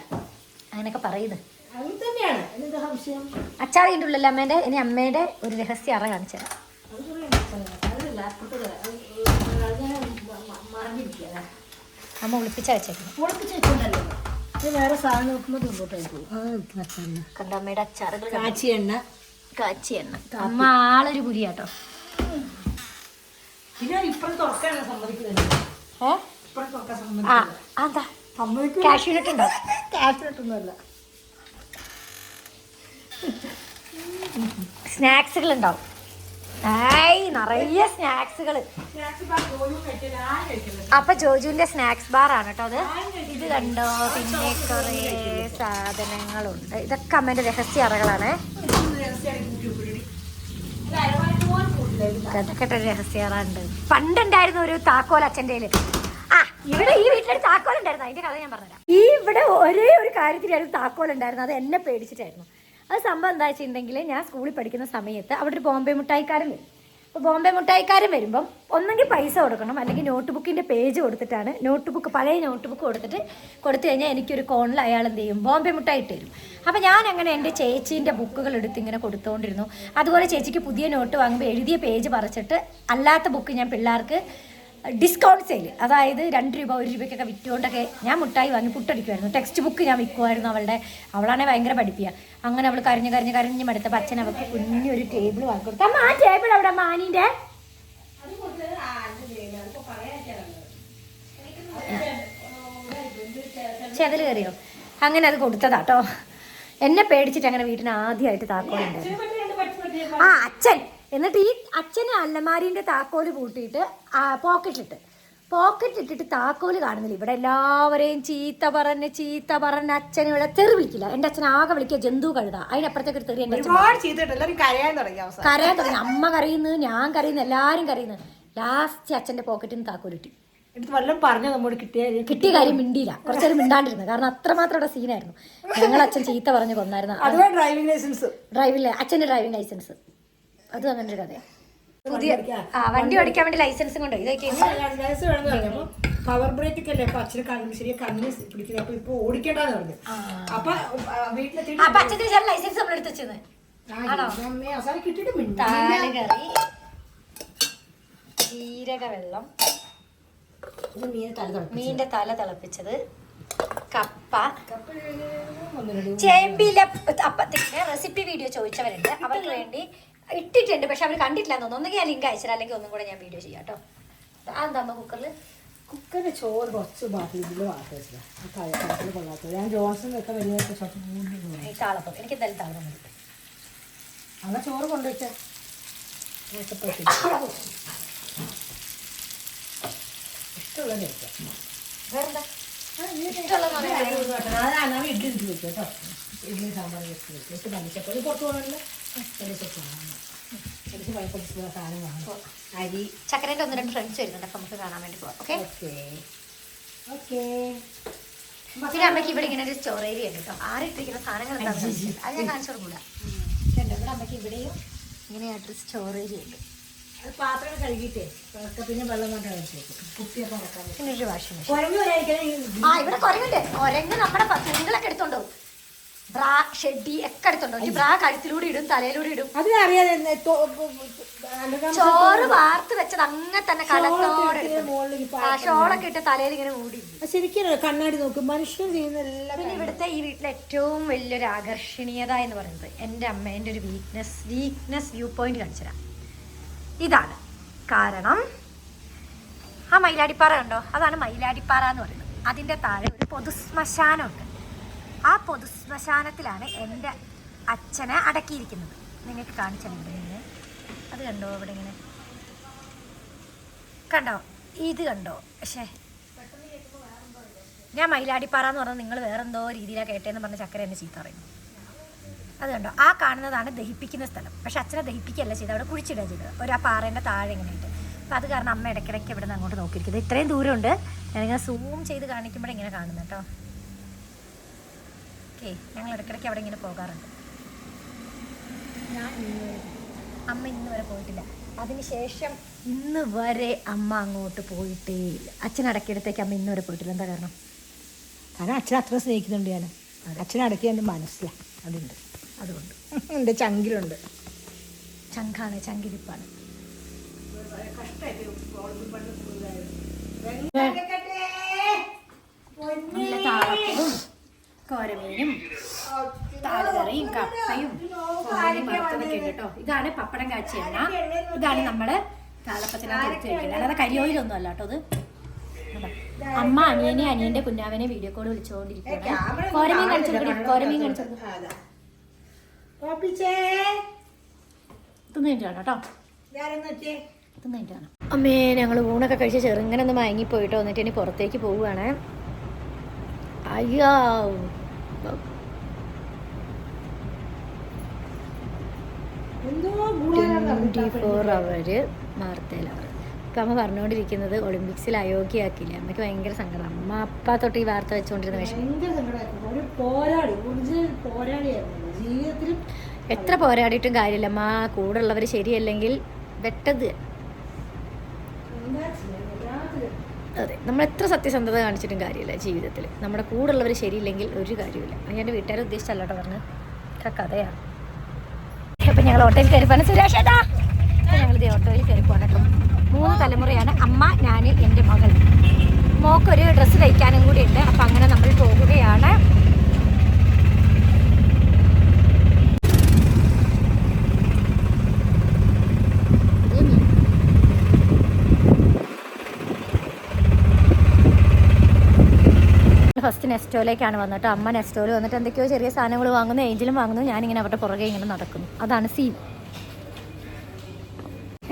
അങ്ങനെയൊക്കെ പറയുന്നത് അങ്ങനെ തന്നെയാണ്. എന്ത് സംശയം? അച്ചാറിന്റെ ഉള്ളിൽ അമ്മേന്റെ ഇനി അമ്മേന്റെ ഒരു രഹസ്യ അറ കാണിച്ചു തരാം. അത് കുറേ അതല്ല അപ്പുറത്ത് അങ്ങനെ മറിഞ്ഞിരിക്കുക അമ്മ ഒളിപ്പിച്ച വെച്ചേക്കുന്നു പൊളിപ്പിച്ച് വെച്ചിട്ടുണ്ടല്ലോ. ഇത് വേറെ സാധനം നോക്കുമ്പോൾ മുമ്പോട്ടായി പോകും അത് വെച്ചാൽ കണ്ട അമ്മയുടെ അച്ചാറുകൾ കാച്ചി എണ്ണ. കാച്ചി എണ്ണ. അമ്മ ആളൊരു പുലിയാട്ടോ. പിന്നെ ഇപ്പഴും തുറക്കാണ് സമ്മതിക്കുന്നത് ഏ? ആ സമ്മതിക്കില്ല കാഷ്യൂനട്ട് ഉണ്ടാവും ക്യാഷിനൊട്ടൊന്നുമല്ല സ്നാക്സുകൾ ഉണ്ടാവും ആയി നിറയെ സ്നാക്സുകൾ അപ്പൊ ജോജുവിന്റെ സ്നാക്സ് ബാർ ആണ് കേട്ടോ അത്. ഇത് കണ്ടോ? പിന്നെ കുറേ സാധനങ്ങളുണ്ട്. ഇതൊക്കെ അമ്മേന്റെ രഹസ്യ അറകളാണ്. അതൊക്കെ രഹസ്യ അറ ഉണ്ട്. പണ്ടുണ്ടായിരുന്നു ഒരു താക്കോൽ അച്ഛന്റെ ഇവിടെ ഈ വീട്ടിലൊരു താക്കോൽ ഉണ്ടായിരുന്നു അതിന്റെ കഥ ഞാൻ പറഞ്ഞുതരാം. ഈ ഇവിടെ ഒരേ ഒരു കാര്യത്തിലായിരുന്നു താക്കോൽ ഉണ്ടായിരുന്നു അത് എന്നെ പേടിച്ചിട്ടായിരുന്നു. അത് സംഭവം എന്താ വെച്ചിട്ടുണ്ടെങ്കിൽ ഞാൻ സ്കൂളിൽ പഠിക്കുന്ന സമയത്ത് അവിടെ ഒരു ബോംബെ മുട്ടായിക്കാരൻ വരും. അപ്പോൾ ബോംബെ മുട്ടായിക്കാരൻ വരുമ്പം ഒന്നെങ്കിൽ പൈസ കൊടുക്കണം അല്ലെങ്കിൽ നോട്ട് ബുക്കിന്റെ പേജ് കൊടുത്തിട്ടാണ് നോട്ട് ബുക്ക് പഴയ നോട്ട് ബുക്ക് കൊടുത്തിട്ട് കൊടുത്തു കഴിഞ്ഞാൽ എനിക്കൊരു കോണിൽ അയാൾ എന്ത് ചെയ്യും? ബോംബെ മുട്ടായി ഇട്ട് തരും. അപ്പോൾ ഞാൻ അങ്ങനെ എന്റെ ചേച്ചീന്റെ ബുക്കുകൾ എടുത്ത് ഇങ്ങനെ കൊടുത്തുകൊണ്ടിരുന്നു അതുപോലെ ചേച്ചിക്ക് പുതിയ നോട്ട് വാങ്ങുമ്പോൾ എഴുതിയ പേജ് പറിച്ചിട്ട് അല്ലാത്ത ബുക്ക് ഞാൻ പിള്ളേർക്ക് ഡിസ്കൗണ്ട് സെയിൽ. അതായത് രണ്ട് രൂപ ഒരു രൂപയ്ക്കൊക്കെ വിറ്റുകൊണ്ടൊക്കെ ഞാൻ മുട്ടായി വാങ്ങി പുട്ടടിക്കുമായിരുന്നു ടെക്സ്റ്റ് ബുക്ക് ഞാൻ വിൽക്കുമായിരുന്നു അവളുടെ. അവളാണെ ഭയങ്കര പഠിപ്പിക്കുക അങ്ങനെ അവൾ കരഞ്ഞ് കരഞ്ഞ് കരഞ്ഞ് മടുത്തപ്പോൾ അച്ഛൻ അവൾക്ക് കുഞ്ഞൊരു ടേബിൾ വാങ്ങി കൊടുത്തു. അമ്മ ആ ടേബിൾ അവിടെ മാനിന്റെ ചെതൽ കയറിയോ? അങ്ങനെ അത് കൊടുത്തതാട്ടോ. എന്നെ പേടിച്ചിട്ട് അങ്ങനെ വീട്ടിന് ആദ്യമായിട്ട് താക്കോലുണ്ടായിരുന്നു. ആ അച്ഛൻ. എന്നിട്ട് ഈ അച്ഛന് അല്ലമാരിന്റെ താക്കോൽ പൂട്ടിയിട്ട് പോക്കറ്റിലിട്ട്. പോക്കറ്റ് ഇട്ടിട്ട് താക്കോൽ കാണുന്നില്ല. ഇവിടെ എല്ലാവരെയും ചീത്ത പറഞ്ഞ് ചീത്ത പറഞ്ഞ് അച്ഛൻ ഇവിടെ തെറി വിളിക്കില്ല. എന്റെ അച്ഛൻ ആകെ വിളിക്കുക ജന്തു കഴുത. അതിനപ്പുറത്തേക്ക് ഒരു തെറി എന്റെ കരയാൻ തുടങ്ങി അമ്മ കരയുന്നു ഞാൻ കരയുന്നു എല്ലാവരും കരയുന്നു. ലാസ്റ്റ് അച്ഛന്റെ പോക്കറ്റിൽ നിന്ന് താക്കോൽ കിട്ടി. പറഞ്ഞു നമ്മോട്? കിട്ടിയ കിട്ടിയ കാര്യം മിണ്ടിയില്ല. കുറച്ചേരം മിണ്ടാണ്ടിരുന്നു. കാരണം അത്രമാത്രം അവിടെ സീനായിരുന്നു ഞങ്ങൾ അച്ഛൻ ചീത്ത പറഞ്ഞു കൊന്നായിരുന്നു. ഡ്രൈവിംഗ് ലൈസൻസ് ഡ്രൈവിംഗ് അച്ഛന്റെ ഡ്രൈവിംഗ് ലൈസൻസ് അതും അങ്ങനെ ഒരു കഥയാണ് പുതിയ ആ വണ്ടി ഓടിക്കാൻ വേണ്ടി ലൈസൻസും കൊണ്ടോ ഇതൊക്കെ ലൈസൻസ് വേണമെന്ന് പറഞ്ഞപ്പോ പവർ ബ്രേക്ക് അല്ലേ? അപ്പൊ അച്ഛന് കണ്ണിന് ശരിയാ കണ്ണിന് പിടിക്കുന്നത്. അപ്പൊ ഇപ്പൊ ഓടിക്കേണ്ടെന്ന് പറഞ്ഞു. അപ്പൊ വീട്ടിലെത്തി അപ്പൊ അച്ഛന്റെ ചില ലൈസൻസ് നമ്മൾ എടുത്ത് വെച്ചത് അവസാനം കിട്ടിയിട്ട് മിണ്ടാ. താൽ കറി ജീരക വെള്ളം ഇത് മീൻ തല തല തിളപ്പിച്ചത് കപ്പ ചേമ്പിലെ അപ്പത്തിന്റെ റെസിപ്പി വീഡിയോ ചോദിച്ചവരുണ്ട്. അവർക്ക് വേണ്ടി ഇട്ടിട്ടുണ്ട്. പക്ഷെ അവർ കണ്ടിട്ടില്ല തോന്നുന്നു. ഒന്നുകിൽ ഞാൻ ലിങ്ക് അയച്ചാൽ അല്ലെങ്കിൽ ഒന്നും കൂടെ ഞാൻ വീഡിയോ ചെയ്യാം കേട്ടോ അതെന്താ കുക്കറിൽ കുക്കറിന്റെ ചോറ് കുറച്ച് വാർത്ത ഞാൻ ജോൺസൺ ഒക്കെ വലിയ താളപ്പം. എനിക്ക് എന്തായാലും താളം മതി അങ്ങനെ ചോറ് കൊണ്ടുവച്ച. ഇഷ്ടമുള്ളത് കഴിക്കാം വേറെന്താ? ഇഷ്ടമുള്ളത് അതാണ് എടുത്ത് വെക്കും കേട്ടോ ഇഡ്ഡലി സാമ്പാർ വെച്ച് വെച്ചു ഇട്ട് പണിച്ചപ്പോൾ ഇത് പുറത്ത് പോകണമല്ലോ എനിക്ക് പഴപ്പടിച്ചുള്ള സാധനം വാങ്ങും അരി. ചക്കരേന്റെ ഒന്ന് രണ്ട് ഫ്രണ്ട്സ് വരുന്നുണ്ട് അപ്പം നമുക്ക് കാണാൻ വേണ്ടി പോവാം. ഓക്കെ? ഓക്കെ. ഓക്കെ. പിന്നെ അമ്മയ്ക്ക് ഇവിടെ ഇങ്ങനെ ഒരു സ്റ്റോറേജ് ഉണ്ട് കേട്ടോ. ആറിട്ടിരിക്കുന്ന സാധനങ്ങൾ എന്താണെന്ന്. അത് ഞാൻ കാണിച്ചു കൊടുക്കൂല. ഇവിടെ അമ്മയ്ക്ക് ഇവിടെയും ഇങ്ങനെയായിട്ടൊരു സ്റ്റോറേജ് ഉണ്ട്. പാത്രം കഴുകിയിട്ടേ പിന്നെ വെള്ളം കൊണ്ട് കഴിച്ചേക്കും കുപ്പിയൊക്കെ വാഷിംഗ് മെഷീൻ ആ ഇവിടെ കുരങ്ങുണ്ട്. കുരങ്ങ് നമ്മുടെ തുണികളൊക്കെ എടുത്തോണ്ടോ ബ്രാ ഷെഡി ഒക്കെ എടുത്തോണ്ടോ. ഈ ബ്രാ കഴുത്തിലൂടെ ഇടും തലയിലൂടെ ഇടും. അത് അറിയാതെ തന്നെ തോ- ബ- ബ- underground ചോറ് വാർത്ത് വെച്ചത് അങ്ങനെ തന്നെ കടത്തോടെ ഷോളൊക്കെ ഇട്ട് തലയിൽ ഇങ്ങനെ മൂടി. ശരിക്കും കണ്ണാടി നോക്കും. മനുഷ്യൻ ചെയ്യുന്ന പിന്നെ ഇവിടുത്തെ ഈ വീട്ടിലെ ഏറ്റവും വലിയൊരു ആകർഷണീയത എന്ന് പറയുന്നത് എന്റെ അമ്മേന്റെ ഒരു വീക്ക്നെസ് വീക്ക്നെസ് വ്യൂ പോയിന്റ് കാണിച്ചു ഇതാണ്. കാരണം ആ മയിലാടിപ്പാറ കണ്ടോ? അതാണ് മയിലാടിപ്പാറ എന്ന് പറയുന്നത്. അതിന്റെ താഴെ ഒരു പൊതുശ്മശാനമുണ്ട്. ആ പൊതു ശ്മശാനത്തിലാണ് എന്റെ അച്ഛനെ അടക്കിയിരിക്കുന്നത്. നിങ്ങൾക്ക് കാണിച്ചിട്ടുണ്ട് നിങ്ങൾ അത് കണ്ടോ ഇവിടെ ഇങ്ങനെ? കണ്ടോ? ഇത് കണ്ടോ? പക്ഷേ ഞാൻ മയിലാടിപ്പാറ എന്ന് പറഞ്ഞാൽ നിങ്ങൾ വേറെന്തോ രീതിയിലാണ് കേട്ടേന്ന് പറഞ്ഞ ചക്കര എന്നെ ചീത്ത പറയുന്നു. അത് കണ്ടോ? ആ കാണുന്നതാണ് ദഹിപ്പിക്കുന്ന സ്ഥലം. പക്ഷെ അച്ഛനെ ദഹിപ്പിക്കുകയല്ല ചെയ്ത് അവിടെ കുഴിച്ചിടുക ചെയ്തത്. ഒരു ആ പാറേന്റെ താഴെ ഇങ്ങനെയുണ്ട് അപ്പം അത് കാരണം അമ്മ ഇടയ്ക്കിടയ്ക്ക് ഇവിടെ നിന്ന് അങ്ങോട്ട് നോക്കിയിരിക്കുന്നത് ഇത്രയും ദൂരമുണ്ട്. ഞാനിങ്ങനെ സൂം ചെയ്ത് കാണിക്കുമ്പോഴേ ഇങ്ങനെ കാണുന്നു കേട്ടോ. ഓക്കെ ഞങ്ങൾ ഇടയ്ക്കിടയ്ക്ക് അവിടെ ഇങ്ങനെ പോകാറുണ്ട്. ഞാൻ അമ്മ ഇന്ന് വരെ പോയിട്ടില്ല. അതിനുശേഷം ഇന്ന് വരെ അമ്മ അങ്ങോട്ട് പോയിട്ടേ ഇല്ല. അച്ഛൻ അടക്കിയടത്തേക്ക് അമ്മ ഇന്ന് വരെ പോയിട്ടില്ല. എന്താ കാരണം? കാരണം അച്ഛൻ അത്ര സ്നേഹിക്കുന്നുണ്ട് ഞാൻ. അച്ഛൻ അടക്കി എന്റെ മനസ്സിലാണ് അതുണ്ട്. അതുകൊണ്ട്. എന്റെ ചങ്കിലുണ്ട്. ചങ്കാണ് ചങ്കിരിപ്പാണ്. താളപ്പവും കോരമീനും താളുകറിയും കപ്പയും കോരയും വറുത്തതൊക്കെ ഉണ്ട് കേട്ടോ. ഇതാണ് പപ്പടം കാച്ചി എണ്ണ. ഇതാണ് നമ്മൾ താളപ്പത്തിനകത്ത് എടുത്ത് കഴിക്കുന്നത് അല്ലാതെ കരിയോയിലൊന്നും അല്ല കേട്ടോ അത്. അമ്മ അനിയനെ അനിയന്റെ കുഞ്ഞാവനെ വീഡിയോ കോൾ വിളിച്ചുകൊണ്ടിരിക്കുകയാണ് കോരമീൻ കാണിച്ചു കോരമീൻ കാണിച്ചു കേട്ടോ. അമ്മേ ഞങ്ങൾ ഊണൊക്കെ കഴിച്ച് ചെറുങ്ങനെ ഒന്ന് മയങ്ങിപ്പോയിട്ടോ. എന്നിട്ട് ഇനി പുറത്തേക്ക് പോവുകയാണ്. അയ്യോ. ട്വന്റി ഫോർ അവർ വാർത്തയിലാണ്. ഇപ്പം അമ്മ പറഞ്ഞുകൊണ്ടിരിക്കുന്നത് ഒളിമ്പിക്സിൽ അയോഗ്യയാക്കില്ല? അമ്മയ്ക്ക് ഭയങ്കര സങ്കടം അമ്മ അപ്പ തൊട്ട് ഈ വാർത്ത വെച്ചുകൊണ്ടിരുന്ന വിഷയം. എത്ര പോരാടിയിട്ടും കാര്യമില്ല. അമ്മ കൂടെ ഉള്ളവർ ശരിയല്ലെങ്കിൽ വെട്ടത് എന്താ ചെയ്യാ വല്ലാത്തൊരു അതെ. നമ്മൾ എത്ര സത്യസന്ധത കാണിച്ചിട്ടും കാര്യമില്ല ജീവിതത്തിൽ. നമ്മുടെ കൂടെ ഉള്ളവർ ശരിയില്ലെങ്കിൽ ഒരു കാര്യമില്ല അത് എന്റെ വീട്ടുകാരെ ഉദ്ദേശിച്ചല്ല കേട്ടോ പറഞ്ഞ് കഥയാണ്. അപ്പം ഞങ്ങൾ ഓട്ടോയിൽ കയറി പോകണം സുരേഷ് ഏട്ടാ. ഞങ്ങൾ ഓട്ടോയിൽ കയറി പോകണം മൂന്ന് തലമുറയാണ് അമ്മ ഞാൻ എന്റെ മകൾ. മോക്കൊരു ഡ്രസ്സ് തയ്ക്കാനും കൂടി ഉണ്ട്. അപ്പം അങ്ങനെ നമ്മൾ പോകുകയാണ് നെസ്റ്റോയിലേക്കാണ് വന്നിട്ട് അമ്മ നെസ്റ്റോയിൽ വന്നിട്ട് എന്തൊക്കെയോ ചെറിയ സാധനങ്ങൾ വാങ്ങുന്നു ഏഞ്ചലും വാങ്ങുന്നു. ഞാനിങ്ങനെ അവരുടെ പുറകെ ഇങ്ങനെ നടക്കുന്നു. അതാണ് സീൻ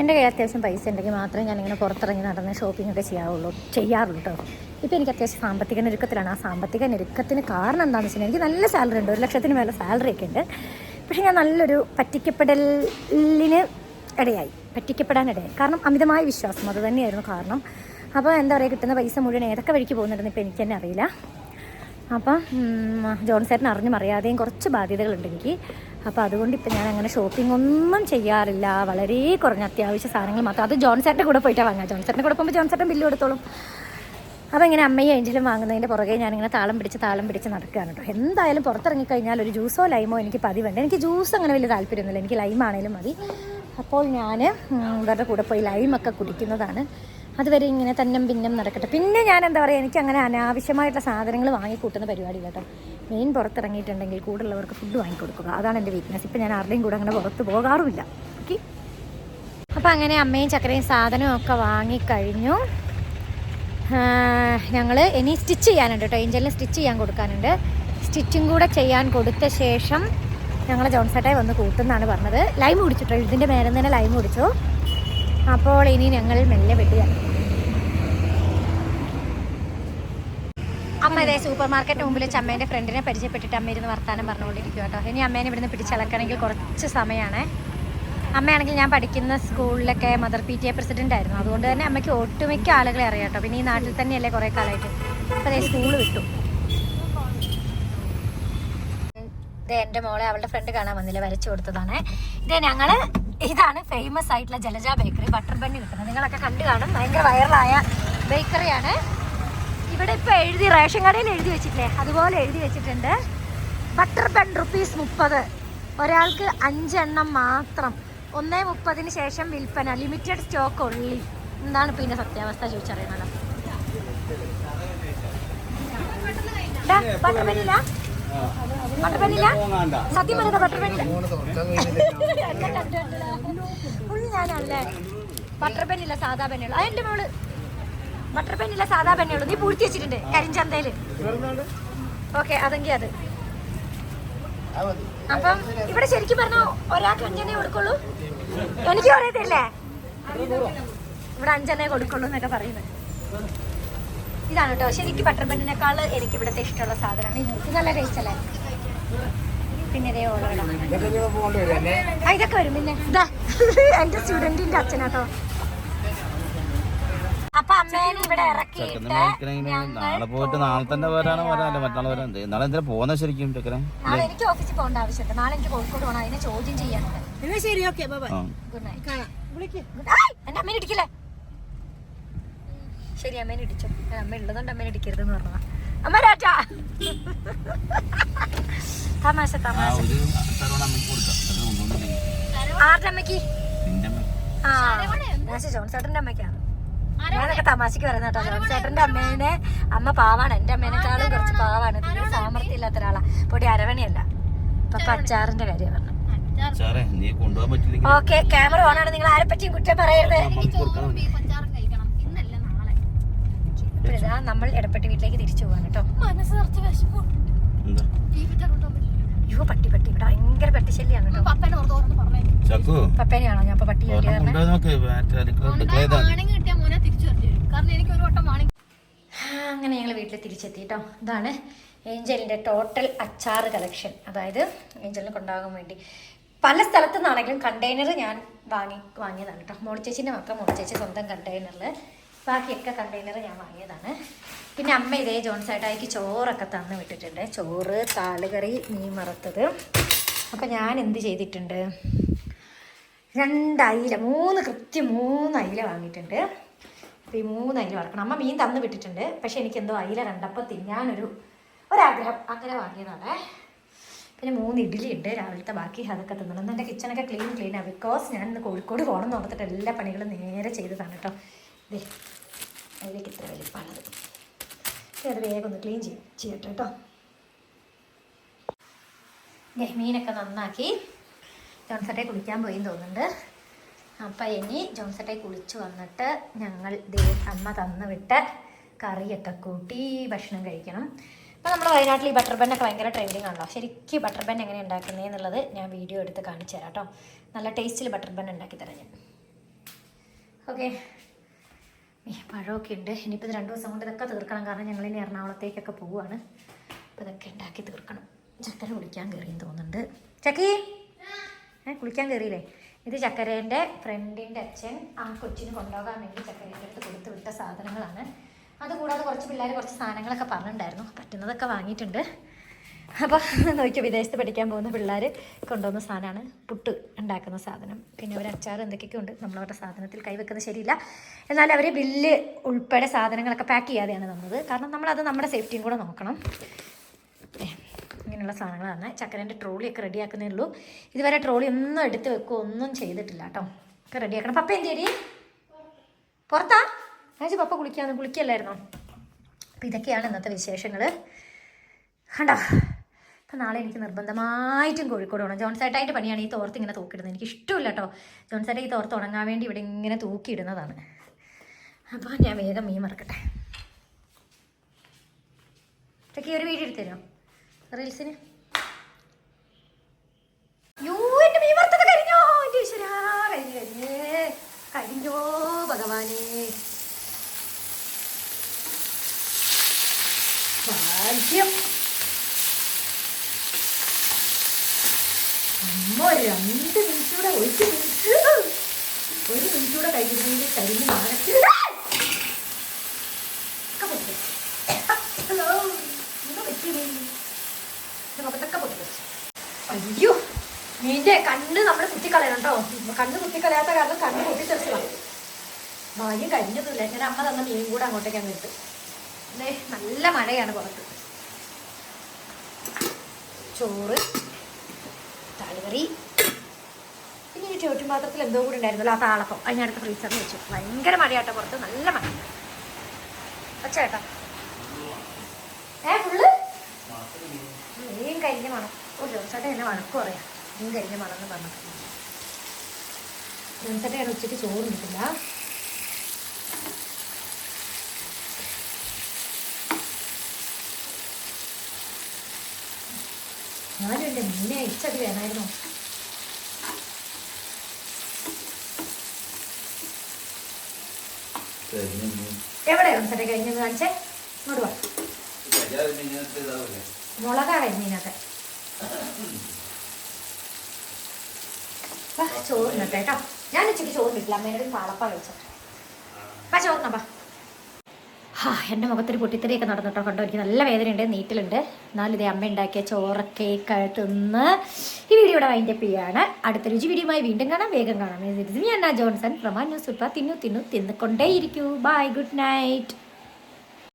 എന്റെ കയ്യിൽ അത്യാവശ്യം പൈസ ഉണ്ടെങ്കിൽ മാത്രമേ ഞാനിങ്ങനെ പുറത്തിറങ്ങി നടന്ന് ഷോപ്പിംഗ് ഒക്കെ ചെയ്യാവുള്ളൂ. ചെയ്യാറുള്ളൂ കേട്ടോ ഇപ്പോൾ എനിക്ക് അത്യാവശ്യം സാമ്പത്തിക ഞെരുക്കത്തിലാണ്. ആ സാമ്പത്തിക ഞെരുക്കത്തിന് കാരണം എന്താണെന്ന് വെച്ചാൽ എനിക്ക് നല്ല സാലറി ഉണ്ട്. ഒരു ലക്ഷത്തിന് മേലെ സാലറി ഒക്കെ ഉണ്ട്. പക്ഷേ ഞാൻ നല്ലൊരു പറ്റിക്കപ്പെടലിന് ഇടയായി. പറ്റിക്കപ്പെടാനിടയായി കാരണം അമിതമായ വിശ്വാസം. അത് തന്നെയായിരുന്നു കാരണം. അപ്പോൾ എന്താ പറയുക കിട്ടുന്ന പൈസ മുഴുവൻ ഏതൊക്കെ വഴിക്ക് പോകുന്നുണ്ടെന്ന് ഇപ്പോൾ എനിക്ക് തന്നെ അറിയില്ല. അപ്പം ജോൺസേട്ടൻ അറിഞ്ഞ് മറിയാതെയും കുറച്ച് ബാധ്യതകളുണ്ട് എനിക്ക്. അപ്പോൾ അതുകൊണ്ട് ഇപ്പം ഞാൻ അങ്ങനെ ഷോപ്പിംഗ് ഒന്നും ചെയ്യാറില്ല. വളരെ കുറഞ്ഞ അത്യാവശ്യ സാധനങ്ങൾ മാത്രം. അത് ജോൺസേട്ടന്റെ കൂടെ പോയിട്ടാണ് വാങ്ങുക. ജോൺസേട്ടന്റെ കൂടെ പോകുമ്പോൾ ജോൺസേട്ടൻ ബില്ല് കൊടുത്തോളും. അപ്പോൾ ഇങ്ങനെ അമ്മയും ഏഞ്ചലും വാങ്ങുന്നതിന്റെ പുറകെ ഞാനിങ്ങനെ താളം പിടിച്ച് താളം പിടിച്ച് നടക്കുകയാണ് കേട്ടോ എന്തായാലും പുറത്തിറങ്ങിക്കഴിഞ്ഞാൽ ഒരു ജ്യൂസോ ലൈമോ എനിക്ക് പതിവുണ്ട് എനിക്ക് ജ്യൂസ് അങ്ങനെ വലിയ താല്പര്യമൊന്നുമില്ല. എനിക്ക് ലൈമാണേലും മതി. അപ്പോൾ ഞാൻ ഇവരുടെ കൂടെ പോയി ലൈമൊക്കെ കുടിക്കുന്നതാണ്. അതുവരെ ഇങ്ങനെ തന്നെ പിന്നം നടക്കട്ടെ. പിന്നെ ഞാൻ എന്താ പറയുക എനിക്ക് അങ്ങനെ അനാവശ്യമായിട്ടുള്ള സാധനങ്ങൾ വാങ്ങിക്കൂട്ടുന്ന പരിപാടി കേട്ടോ. മെയിൻ പുറത്തിറങ്ങിയിട്ടുണ്ടെങ്കിൽ കൂടുള്ളവർക്ക് ഫുഡ് വാങ്ങിക്കൊടുക്കുക അതാണ് എന്റെ വീക്ക്നെസ് ഇപ്പം ഞാൻ ആരുടെയും കൂടെ അങ്ങനെ പുറത്ത് പോകാറുമില്ല. ഓക്കെ അപ്പോൾ അങ്ങനെ അമ്മയും ചക്കരയും സാധനവും ഒക്കെ വാങ്ങിക്കഴിഞ്ഞു. ഞങ്ങൾ ഇനി സ്റ്റിച്ച് ചെയ്യാനുണ്ട് കേട്ടോ. ഏഞ്ചലിന് സ്റ്റിച്ച് ചെയ്യാൻ കൊടുക്കാനുണ്ട്. സ്റ്റിച്ചും കൂടെ ചെയ്യാൻ കൊടുത്ത ശേഷം ഞങ്ങൾ ജോൺസേട്ടായി വന്ന് കൂട്ടുന്നാണ് പറഞ്ഞത്. ലൈം കുടിച്ചിട്ടോ ഇതിന്റെ മേലെ തന്നെ ലൈം കുടിച്ചു. അപ്പോൾ ഇനി ഞങ്ങൾ മെല്ലെ വെട്ടുക അമ്മ ഇതേ സൂപ്പർ മാർക്കറ്റ് മുമ്പിൽ ചമ്മേന്റെ ഫ്രണ്ടിനെ പരിചയപ്പെട്ടിട്ട് അമ്മ ഇരുന്ന് വർത്താനം പറഞ്ഞുകൊണ്ടിരിക്കും കേട്ടോ ഇനി അമ്മേനെ ഇവിടുന്ന് പിടിച്ചളക്കണമെങ്കിൽ കുറച്ച് സമയമാണ്. അമ്മയാണെങ്കിൽ ഞാൻ പഠിക്കുന്ന സ്കൂളിലൊക്കെ mother P T A president ആയിരുന്നു. അതുകൊണ്ട് തന്നെ അമ്മയ്ക്ക് ഒട്ടുമിക്ക ആളുകളെ അറിയാം കേട്ടോ പിന്നെ ഈ നാട്ടിൽ തന്നെയല്ലേ കുറേ കാലമായിട്ട്. അപ്പോൾ അതേ സ്കൂൾ വിട്ടു. ഇത് എന്റെ മോളെ അവളുടെ ഫ്രണ്ട് കാണാൻ വന്നില്ല. വരച്ചു കൊടുത്തതാണ്. ഇത് ഞങ്ങൾ ഇതാണ് ഫേമസ് ആയിട്ടുള്ള ജലജ ബേക്കറി ബട്ടർ ബണ്ണി കിട്ടുന്നത് നിങ്ങളൊക്കെ കണ്ടു കാണും. ഭയങ്കര വൈറലായ ബേക്കറിയാണ് ഇവിടെ ഇപ്പോൾ എഴുതി റേഷൻ കടയിൽ എഴുതി വെച്ചിട്ടില്ലേ? അതുപോലെ എഴുതി വെച്ചിട്ടുണ്ട്. ബട്ടർ ബൺ റുപ്പീസ് മുപ്പത്. ഒരാൾക്ക് അഞ്ചെണ്ണം മാത്രം. ഒന്നേ മുപ്പതിന് ശേഷം വിൽപ്പന. ലിമിറ്റഡ് സ്റ്റോക്ക് ഉള്ളി എന്താണ് പിന്നെ സത്യാവസ്ഥ ചോദിച്ചറിയുന്നത് ബട്ടർ ബണ്ണില്ല ബട്ടർ ബണ്ണില്ല സത്യം പറയുന്നത് ബട്ടർ ബണ്ണില്ല എന്നെ കണ്ടിട്ടുണ്ടല്ലോ. ഫുൾ ഞാനല്ലേ ബട്ടർ സാധാ പെന്നുള്ളൂ അതെന്റെ മോൾ. ബട്ടർപെന്നില്ല സാധാ പെന്നുള്ളൂ നീ പൂഴ്ത്തി വെച്ചിട്ടുണ്ട് കരിഞ്ചന്തയിൽ. ഓക്കെ അതെങ്കിൽ അത്. അപ്പം ഇവിടെ ശരിക്കും പറഞ്ഞ ഒരാൾക്ക് അഞ്ചെണ്ണേ കൊടുക്കുള്ളൂ. എനിക്ക് പറയത്തില്ലേ ഇവിടെ അഞ്ചെണ്ണേ കൊടുക്കുള്ളൂ എന്നൊക്കെ പറയുന്നത്. ഇതാണ് കേട്ടോ. ശരിക്കും ബട്ടർ ബണ്ണിനേക്കാൾ എനിക്ക് ഇവിടുത്തെ ഇഷ്ടമുള്ള സാധനമാണ്. ഇത് നല്ല ടേസ്റ്റ് അല്ലേ? പിന്നെ ഇതേ ആ, ഇതൊക്കെ വരും. പിന്നെ ഇതാ എന്റെ സ്റ്റുഡന്റിന്റെ അച്ഛനാട്ടോ. അപ്പൊ അമ്മേനെ ഇവിടെ ഇറക്കിയിട്ട് നാളെ പോയിട്ട് നാളെ തന്നെ വരാനോ വരാൻ നാളെ എന്തിനാ പോകുന്ന ശരിക്കും നാളെ എനിക്ക് ഓഫീസിൽ പോകേണ്ട നാളെ എനിക്ക് കോഴിക്കോട് പോകണം. അതിനെ ചോദ്യം ചെയ്യാനുണ്ട്. ശരി ഓക്കെ ഗുഡ് നൈറ്റ് എന്റെ അമ്മേനെ ഇടിക്കില്ലേ? ശരി അമ്മേനെ ഇടിച്ചു. അമ്മ ഉള്ളതുകൊണ്ട് അമ്മേനെ ഇടിക്കരുതെന്ന് പറഞ്ഞതാ. അമ്മ രാജാ. തമാശ തമാശ. ആരുടെ അമ്മയ്ക്ക് ആ ജോൺ ചേട്ടന്റെ അമ്മയ്ക്കാണ്. ഞാനൊക്കെ തമാശക്ക് പറയുന്ന കേട്ടോ. ജോൺസേട്ടന്റെ അമ്മേനെ അമ്മ? പാവാണ്. എന്റെ അമ്മേനെക്കാളും കുറച്ച് പാവാണ്. തീരെ സാമർത്ഥ്യം ഇല്ലാത്ത ഒരാളാ. പൊടി അരവണിയല്ല. പപ്പ അച്ചാറിന്റെ കാര്യം പറഞ്ഞു. ഓക്കെ ക്യാമറ ഓൺ ആണ്. നിങ്ങൾ ആരെ പറ്റിയും കുറ്റം പറയരുത് ഇപ്പോഴിതാ നമ്മൾ ഇടപ്പെട്ടി വീട്ടിലേക്ക് തിരിച്ചു പോവാണ് കേട്ടോ. എന്താ? അയ്യോ പട്ടി പട്ടി. ഇവിടെ ഭയങ്കര പട്ടിശല്യാണ് കേട്ടോ. ചക്കു. പപ്പേനെയാണോ? ഞാൻ ഇപ്പൊ പട്ടി അങ്ങനെ ഞങ്ങൾ വീട്ടിൽ തിരിച്ചെത്തി കേട്ടോ. ഇതാണ് ഏഞ്ചലിന്റെ ടോട്ടൽ അച്ചാർ കളക്ഷൻ അതായത് ഏഞ്ചലിന് കൊണ്ടാകാൻ വേണ്ടി. പല സ്ഥലത്തു നിന്നാണെങ്കിലും കണ്ടെയ്നർ ഞാൻ വാങ്ങി വാങ്ങിയതാണ് കേട്ടോ. മോളിച്ചേച്ചിന്റെ മക്കൾ മോളിച്ചേച്ചി സ്വന്തം കണ്ടെയ്നറിൽ ബാക്കിയൊക്കെ കണ്ടെയ്നർ ഞാൻ വാങ്ങിയതാണ്. പിന്നെ അമ്മ ഇതേ ജോൺസേട്ടായിക്ക് ചോറൊക്കെ തന്നു വിട്ടിട്ടുണ്ട്. ചോറ് താളുകറി മീൻ വറുത്തത്. അപ്പം ഞാൻ എന്ത് ചെയ്തിട്ടുണ്ട്? രണ്ട് മൂന്ന് കൃത്യം മൂന്ന് അയില വാങ്ങിയിട്ടുണ്ട്. അപ്പോൾ ഈ മൂന്ന് അയില വറക്കണം. അമ്മ മീൻ തന്നു വിട്ടിട്ടുണ്ട്. പക്ഷേ എനിക്ക് എന്തോ അയില രണ്ടപ്പം തിന്നാനൊരു ഒരാഗ്രഹം അങ്ങനെ വാങ്ങിയതാണ്. പിന്നെ മൂന്ന് ഇഡ്ഡലി ഉണ്ട് രാവിലത്തെ ബാക്കി. അതൊക്കെ തിന്നണം. എന്റെ കിച്ചണൊക്കെ ക്ലീൻ ക്ലീനാണ് ബിക്കോസ് ഞാൻ ഇന്ന് കോഴിക്കോട് പോകണം എന്ന് ഓർത്തിട്ട് എല്ലാ പണികളും നേരെ ചെയ്തതാണ് കേട്ടോ. ദേ അതിലേക്ക് ഇത്ര വലിപ്പാണത് അത് വേഗം ഒന്ന് ക്ലീൻ ചെയ്യും. ചെയ്യട്ടെ കേട്ടോ മീനൊക്കെ നന്നാക്കി ജോൺസട്ടെ കുളിക്കാൻ പോയി തോന്നുന്നുണ്ട്. അപ്പം ഇനി ജോൺസട്ടെ കുളിച്ച് വന്നിട്ട് ഞങ്ങൾ ദേ അമ്മ തന്നു വിട്ട് കറിയൊക്കെ കൂട്ടി ഭക്ഷണം കഴിക്കണം. അപ്പോൾ നമ്മൾ വയനാട്ടിൽ ഈ ബട്ടർ ബന്നൊക്കെ ഭയങ്കര ട്രെൻഡിങ് ആണല്ലോ. ശരിക്കും ബട്ടർ ബൻ എങ്ങനെ ഉണ്ടാക്കുന്നത് എന്നുള്ളത് ഞാൻ വീഡിയോ എടുത്ത് കാണിച്ചു തരാം കേട്ടോ നല്ല ടേസ്റ്റിൽ ബട്ടർ ബൻ ഉണ്ടാക്കി തരാം ഞാൻ. ഓക്കെ പഴമൊക്കെ ഉണ്ട്. ഇനിയിപ്പോൾ രണ്ട് ദിവസം കൊണ്ട് ഇതൊക്കെ തീർക്കണം. കാരണം ഞങ്ങൾ ഇനി എറണാകുളത്തേക്കൊക്കെ പോവുകയാണ് അപ്പോൾ ഇതൊക്കെ ഉണ്ടാക്കി തീർക്കണം. ചക്കര കുളിക്കാൻ കയറിയെന്ന് തോന്നുന്നുണ്ട്. ചക്കി? ഏ കുളിക്കാൻ കയറിയില്ലേ ഇത് ചക്കരേന്റെ ഫ്രണ്ടിന്റെ അച്ഛൻ ആ കൊച്ചിന് കൊണ്ടുപോകാൻ വേണ്ടി ചക്കരേന്റെ അടുത്ത് കൊടുത്ത് വിട്ട സാധനങ്ങളാണ്. അതുകൂടാതെ കുറച്ച് പിള്ളേർ കുറച്ച് സാധനങ്ങളൊക്കെ പറഞ്ഞിട്ടുണ്ടായിരുന്നു. പറ്റുന്നതൊക്കെ വാങ്ങിയിട്ടുണ്ട്. അപ്പോൾ നോക്കി വിദേശത്ത് പഠിക്കാൻ പോകുന്ന പിള്ളേർ കൊണ്ടുവന്ന സാധനമാണ് പുട്ട് ഉണ്ടാക്കുന്ന സാധനം. പിന്നെ ഒരു അച്ചാർ എന്തൊക്കെയൊക്കെ ഉണ്ട് നമ്മളവരുടെ സാധനത്തിൽ കൈവെക്കുന്നത് ശരിയില്ല. എന്നാൽ അവർ ബില്ല് ഉൾപ്പെടെ സാധനങ്ങളൊക്കെ പാക്ക് ചെയ്യാതെയാണ് തന്നത്. കാരണം നമ്മളത് നമ്മുടെ സേഫ്റ്റിയും കൂടെ നോക്കണം. ഇങ്ങനെയുള്ള സാധനങ്ങൾ തന്നെ ചക്കരന്റെ ട്രോളിയൊക്കെ റെഡിയാക്കുന്നേ ഉള്ളൂ. ഇതുവരെ ട്രോളി ഒന്നും എടുത്ത് വെക്കുകയോ ഒന്നും ചെയ്തിട്ടില്ല കേട്ടോ. ഒക്കെ റെഡിയാക്കണം. പപ്പ എന്ത് ചെയ്തി പുറത്താ? അയച്ചു പപ്പ കുളിക്കാന്ന് കുളിക്കല്ലായിരുന്നോ? അപ്പം ഇതൊക്കെയാണ് ഇന്നത്തെ വിശേഷങ്ങൾ കണ്ടോ? അപ്പം നാളെ എനിക്ക് നിർബന്ധമായിട്ടും കോഴിക്കോട് പോകണം ജോൺസേട്ടായിട്ട് പണിയാണ് ഈ തോർത്ത് ഇങ്ങനെ തൂക്കിയിടുന്നത്. എനിക്ക് ഇഷ്ടമില്ല കേട്ടോ ജോൺസേട്ട ഈ തോർത്ത് ഉണങ്ങാൻ വേണ്ടി ഇവിടെ ഇങ്ങനെ തൂക്കിയിടുന്നതാണ്. അപ്പോൾ ഞാൻ വേഗം മീൻ മറക്കട്ടെ ചക്കി ഒരു വീഡിയോ എടുത്തു തരുമോ റീൽസിന്? യൂ എന്റെ മീൻ വറുത്തത് കഴിഞ്ഞോ എന്റെ ഈശ്വരാ കഴിഞ്ഞു കഴിഞ്ഞേ കഴിഞ്ഞോ ഭഗവാനെ ഭാഗ്യം അമ്മ രണ്ട് മിനിറ്റ് കൂടെ ഒരു മിനിറ്റ് ഒരു മിനിറ്റ് കൂടെ കഴിയുന്നെങ്കിൽ കരിഞ്ഞ് മാനത്ത് ഹലോ എന്താ പറ്റിയേ മുഖത്തൊക്കെ പൊട്ടി അയ്യോ മീന്റെ കണ്ണ് നമ്മൾ കുത്തിക്കളയണം കേട്ടോ കണ്ണ് കുത്തിക്കളയാത്ത കാരണം കണ്ണ് പൊട്ടിത്തെറിച്ചതാണ് ഭാഗ്യം കഴിഞ്ഞതൊന്നുമില്ല ഞാൻ അമ്മ തന്ന മീൻ കൂടെ അങ്ങോട്ടേക്ക് അങ്ങ് ഇട്ട്. നല്ല മഴയാണ് പുറത്ത്. ചോറ് താളുകറി പിന്നെ ഈ ചോറ്റും പാത്രത്തിൽ എന്തോ കൂടി ഉണ്ടായിരുന്നല്ലോ ആ താളപ്പം. അതിനടുത്ത് ഫ്രീസറിൽ വെച്ചു. ഭയങ്കര മഴയാട്ടോ പുറത്ത് നല്ല മഴ. ഒച്ചേട്ടാ ഏ ഫുള്ള്? മീൻ കരിഞ്ഞ മണം. ഓ ജോൺസേട്ടൻ എന്നെ വഴക്ക് പറയാം. മീൻ കരിഞ്ഞ മണം എന്ന് പറഞ്ഞത് ഞാൻ ഉച്ചയ്ക്ക് ചോറ് കിട്ടില്ല എന്റെ മീനെ ഇച്ചത് വേണമായിരുന്നു. എവിടെ? ജോൺസേട്ടൻ കഴിഞ്ഞത് കാണിച്ചേ. ഇങ്ങോട്ട് വാ. മുളകാ കരിമീനൊക്കെ വാ ചോറിനട്ടെ കേട്ടോ. ഞാൻ ഉച്ചയ്ക്ക് ചോറിനിട്ടില്ല അമ്മേനോട് പാളപ്പ കഴിച്ചോ അപ്പാ ചോറിനപ്പാ ഹാ എന്റെ മുഖത്തൊരു പൊട്ടിത്തെറിയൊക്കെ നടന്നിട്ടോ കണ്ടോ? എനിക്ക് നല്ല വേദനയുണ്ട് നീറ്റിലുണ്ട്. എന്നാലും ഇതേ അമ്മ ഉണ്ടാക്കിയ ചോറൊക്കെ തിന്ന് ഈ വീഡിയോ ഇവിടെ വൈൻഡപ്പ് ചെയ്യാണ്. അടുത്ത രുചി വീഡിയോയുമായി വീണ്ടും കാണാം. വേഗം കാണാം. ഞാൻ ജോൺസൺ പ്രമാ ന്യൂസ് ഇപ്പം തിന്നു തിന്നു തിന്നുകൊണ്ടേയിരിക്കൂ. Bye good night